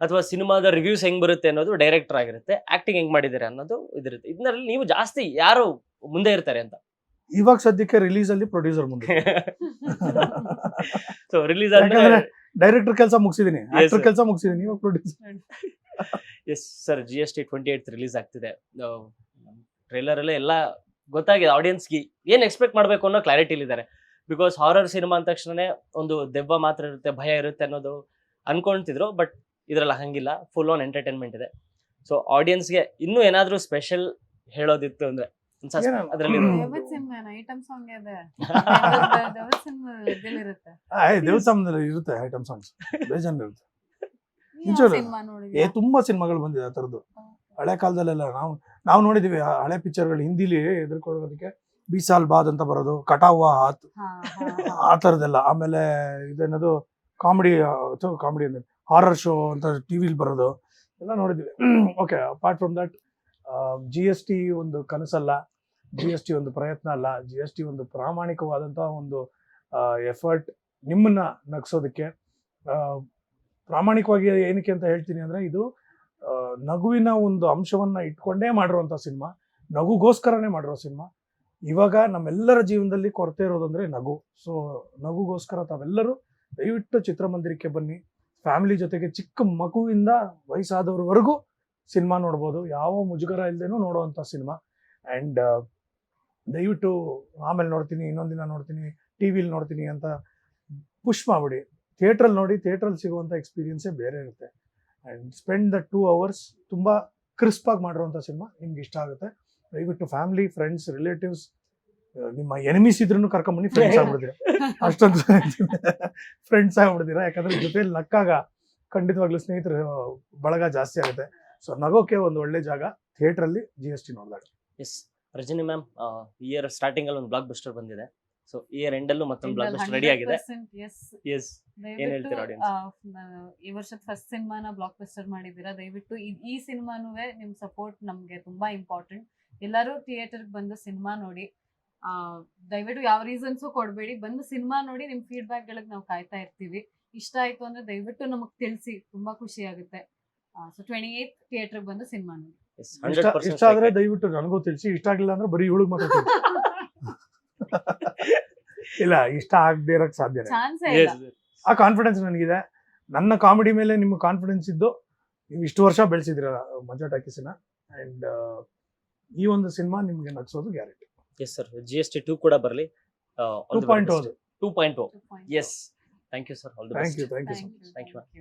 ಅಥವಾ ಸಿನಿಮಾದ ರಿವ್ಯೂಸ್ ಹೆಂಗ್ ಬರುತ್ತೆ ಅನ್ನೋದು ಡೈರೆಕ್ಟರ್ ಆಗಿರುತ್ತೆ. ಆಕ್ಟಿಂಗ್ ಹೆಂಗ್ ಮಾಡಿದ್ದಾರೆ ಅನ್ನೋದು ಇದಿರುತ್ತೆ. ಇದರಲ್ಲಿ ನೀವು ಜಾಸ್ತಿ ಯಾರು ಮುಂದೆ ಇರ್ತಾರೆ ಅಂತ? ಇವಾಗ ಸದ್ಯಕ್ಕೆ ರಿಲೀಸ್ ಅಲ್ಲಿ ಪ್ರೊಡ್ಯೂಸರ್ ಮುಂದೆ ಸೊ ರಿಲೀಸ್ ಆದ್ಮೇಲೆ ಡೈರೆಕ್ಟರ್ ಕೆಲಸ ಮುಗಿಸಿದೀನಿ ಆಕ್ಟರ್. ಕೆಲಸ ಮುಗಿಸಿದೀನಿ ಇವಾಗ producer yes sir G S T twenty eight release ಆಗ್ತಿದೆ ಟ್ರೈಲರ್ ಅಲ್ಲೇ ಎಲ್ಲ ಗೊತ್ತಾಗಿದೆ ಆಡಿಯನ್ಸ್ಗೆ ಏನ್ ಎಕ್ಸ್ಪೆಕ್ಟ್ ಮಾಡ್ಬೇಕು ಅನ್ನೋ ಕ್ಲಾರಿಟಿ ಇದ್ದಾರೆ ಬಿಕಾಸ್ ಹಾರರ್ ಸಿನಿಮಾ ಅಂದ ತಕ್ಷಣನೇ ಒಂದು ದೆವ್ವ ಮಾತ್ರ ಇರುತ್ತೆ ಭಯ ಇರುತ್ತೆ ಅನ್ನೋದು ಅನ್ಕೊಂತಿದ್ರು ಬಟ್ ಇದರಲ್ಲಿ ಹಂಗಿಲ್ಲ. ಫುಲ್ ಆನ್ ಎಂಟರ್ಟೈನ್ಮೆಂಟ್ ಇದೆ. ಸೊ ಆಡಿಯನ್ಸ್ಗೆ ಇನ್ನೂ ಏನಾದ್ರೂ ಸ್ಪೆಷಲ್ ಹೇಳೋದಿತ್ತು ಅಂದ್ರೆ? ಅದರಲ್ಲಿ ದೆವ್ವದ್ ಸಿನಿಮಾ ಐಟಮ್ ಸಾಂಗ್ ಇದೆ ದೆವ್ವದ್ ಸಿನಿಮಾ ಇರುತ್ತೆ. ಐಟಮ್ ಸಾಂಗ್ಸ್ ಬೇಜಾನ್ ಇರುತ್ತೆ ಯಾವ ಸಿನಿಮಾ ಏ ತುಂಬಾ ಸಿನಿಮಾಗಳು ಬಂದಿದೆ ಆ ತರದ್ದು. ಹಳೆ ಕಾಲದಲ್ಲೆಲ್ಲ ನಾವು ನಾವು ನೋಡಿದೀವಿ ಆ ಹಳೆ ಪಿಕ್ಚರ್ಗಳು ಹಿಂದಿಲಿ ಎದುರ್ಕೊಳ್ಳೋದಕ್ಕೆ. ಬೀಸಾಲ್ ಬಾದ್ ಅಂತ ಬರೋದು ಕಟಾವ ಹಾತ್. ಆ ಥರದ್ದೆಲ್ಲ ಆಮೇಲೆ ಇದೇನದು ಕಾಮಿಡಿ ಕಾಮಿಡಿ ಅಂದರೆ ಹಾರರ್ ಶೋ ಅಂತ ಟಿವಿಲಿ ಬರೋದು ಎಲ್ಲ ನೋಡಿದ್ವಿ okay apart from that G S T ಒಂದು ಕನಸಲ್ಲ ಜಿ ಎಸ್ ಟಿ ಒಂದು ಪ್ರಯತ್ನ ಅಲ್ಲ ಜಿ ಎಸ್ ಟಿ ಒಂದು ಪ್ರಾಮಾಣಿಕವಾದಂಥ ಒಂದು ಎಫರ್ಟ್ ನಿಮ್ಮನ್ನ ನಗ್ಸೋದಕ್ಕೆ ಪ್ರಾಮಾಣಿಕವಾಗಿ ಏನಕ್ಕೆ ಅಂತ ಹೇಳ್ತೀನಿ ಅಂದ್ರೆ ಇದು ನಗುವಿನ ಒಂದು ಅಂಶವನ್ನ ಇಟ್ಕೊಂಡೇ ಮಾಡಿರುವಂತ ಸಿನಿಮಾ ನಗುಗೋಸ್ಕರನೇ ಮಾಡಿರೋ ಸಿನಿಮಾ ಇವಾಗ ನಮ್ಮೆಲ್ಲರ ಜೀವನದಲ್ಲಿ ಕೊರತೆ ಇರೋದಂದ್ರೆ ನಗು. ಸೊ ನಗುಗೋಸ್ಕರ ತಾವೆಲ್ಲರೂ ದಯವಿಟ್ಟು ಚಿತ್ರಮಂದಿರಕ್ಕೆ ಬನ್ನಿ. ಫ್ಯಾಮಿಲಿ ಜೊತೆಗೆ ಚಿಕ್ಕ ಮಗುವಿಂದ ವಯಸ್ಸಾದವ್ರವರೆಗೂ ಸಿನಿಮಾ ನೋಡ್ಬೋದು. ಯಾವ ಮುಜುಗರ ಇಲ್ಲದೇನೂ ನೋಡುವಂಥ ಸಿನಿಮಾ. ಆ್ಯಂಡ್ ದಯವಿಟ್ಟು ಆಮೇಲೆ ನೋಡ್ತೀನಿ, ಇನ್ನೊಂದಿನ ನೋಡ್ತೀನಿ ಟಿ ವಿಲಿ ನೋಡ್ತೀನಿ ಅಂತ ಪುಷ್ ಮಾಡಿಬಿಡಿ. ಥಿಯೇಟ್ರಲ್ಲಿ ನೋಡಿ ಥಿಯೇಟ್ರಲ್ಲಿ ಸಿಗುವಂಥ ಎಕ್ಸ್ಪೀರಿಯನ್ಸೇ ಬೇರೆ ಇರುತ್ತೆ. And spend the two hours ತುಂಬ ಕ್ರಿಸ್ಪಾಗಿ ಮಾಡಿರುವಂಥ ಸಿನಿಮಾ ನಿಮ್ಗೆ ಇಷ್ಟ ಆಗುತ್ತೆ. ದಯವಿಟ್ಟು ಫ್ಯಾಮಿಲಿ ಫ್ರೆಂಡ್ಸ್ ರಿಲೇಟಿವ್ಸ್ ನಿಮ್ಮ ಎನಿಮೀಸ್ ಇದ್ರೂ ಕರ್ಕೊಂಬನ್ನಿ ಫ್ರೆಂಡ್ಸ್ ಆಗ್ಬಿಡಿದ್ರೆ ಅಷ್ಟೊಂದು ಫ್ರೆಂಡ್ಸ್ ಆಗ್ಬಿಡ್ತೀರಾ. ಯಾಕಂದ್ರೆ ಜೊತೆಲಿ ನಕ್ಕಾಗ ಖಂಡಿತವಾಗ್ಲೂ ಸ್ನೇಹಿತರು ಬಳಗ ಜಾಸ್ತಿ ಆಗುತ್ತೆ. ಸೊ ನಗೋಕೆ ಒಂದು ಒಳ್ಳೆ ಜಾಗ ಥಿಯೇಟ್ರಲ್ಲಿ ಜಿ ಎಸ್ ಟಿ ನೋಡಿದಾಗ. Yes Rajini ma'am year starting ಅಲ್ಲಿ ಒಂದು ಬ್ಲಾಕ್ ಬಸ್ಟರ್ ಬಂದಿದೆ ಸೊ ಇಯರ್ ಎಂಡ್ ಅಲ್ಲೂ ಮತ್ತೊಂದು ಬ್ಲಾಕ್ ಬಸ್ಟರ್ ರೆಡಿ ಆಗಿದೆ. 100% ಎಸ್ ದಯವಿಟ್ಟು, ಹೇಳ್ತೀರಾ? ಈ ವರ್ಷದ ಫಸ್ಟ್ ಸಿನಿಮಾನ ಬ್ಲಾಕ್ ಬಸ್ಟರ್ ಮಾಡಿದ್ದೀರಾ? ದಯವಿಟ್ಟು ಈ- ಸಿನಿಮಾನುವೆ ಸಿನಿಮಾನು ನಿಮ್ ಸಪೋರ್ಟ್ ನಮ್ಗೆ ತುಂಬಾ ಇಂಪಾರ್ಟೆಂಟ್ ಎಲ್ಲರೂ ಥಿಯೇಟರ್ ಬಂದು ಸಿನಿಮಾ ನೋಡಿ ಆ, ದಯವಿಟ್ಟು ಯಾವ ರೀಸನ್ಸು ಕೊಡಬೇಡಿ. ಬಂದು ಸಿನಿಮಾ ನೋಡಿ ನಿಮ್ ಫೀಡ್ಬ್ಯಾಕ್ ಗಳಿಗೆ ನಾವು ಕಾಯ್ತಾ ಇರ್ತೀವಿ. ಇಷ್ಟ ಆಯ್ತು ಅಂದ್ರೆ ದಯವಿಟ್ಟು ನಮಗೆ ತಿಳಿಸಿ. ತುಂಬಾ ಖುಷಿ ಆಗುತ್ತೆ. ಸೊ ಟ್ವೆಂಟಿ ಏತ್ ಥಿಯೇಟರ್ ಬಂದು ಸಿನಿಮಾ ನೋಡಿ. ಇಷ್ಟ ಆದ್ರೆ ದಯವಿಟ್ಟು ನನಗೂ ತಿಳಿಸಿ. ಇಷ್ಟ ಆಗಿಲ್ಲ ಅಂದ್ರೆ ಬರೀ ಇವಳಿಗೆ ಮಾತ್ರ ಇಲ್ಲ ಇಷ್ಟ ಆಗದೆ ಇರಕ್ ಸಾಧ್ಯ ಇಲ್ಲ. ಆ ಕಾನ್ಫಿಡೆನ್ಸ್ ನನಗಿದೆ. ನನ್ನ ಕಾಮಿಡಿ ಮೇಲೆ ನಿಮ್ಗೆ ಕಾನ್ಫಿಡೆನ್ಸ್ ಇದ್ದು ನೀವು ಇಷ್ಟು ವರ್ಷ ಬೆಳೆಸಿದ್ರ ಮಜಾ ಟಾಕೀಸಿನ ಅಂಡ್ ಈ ಒಂದು ಸಿನಿಮಾ ನಿಮ್ಗೆ ನಗಿಸೋದು guarantee. Yes sir G S T two ಕೂಡ ಬರಲಿ. Two point two point yes thank you sir all the thank you thank you thank you,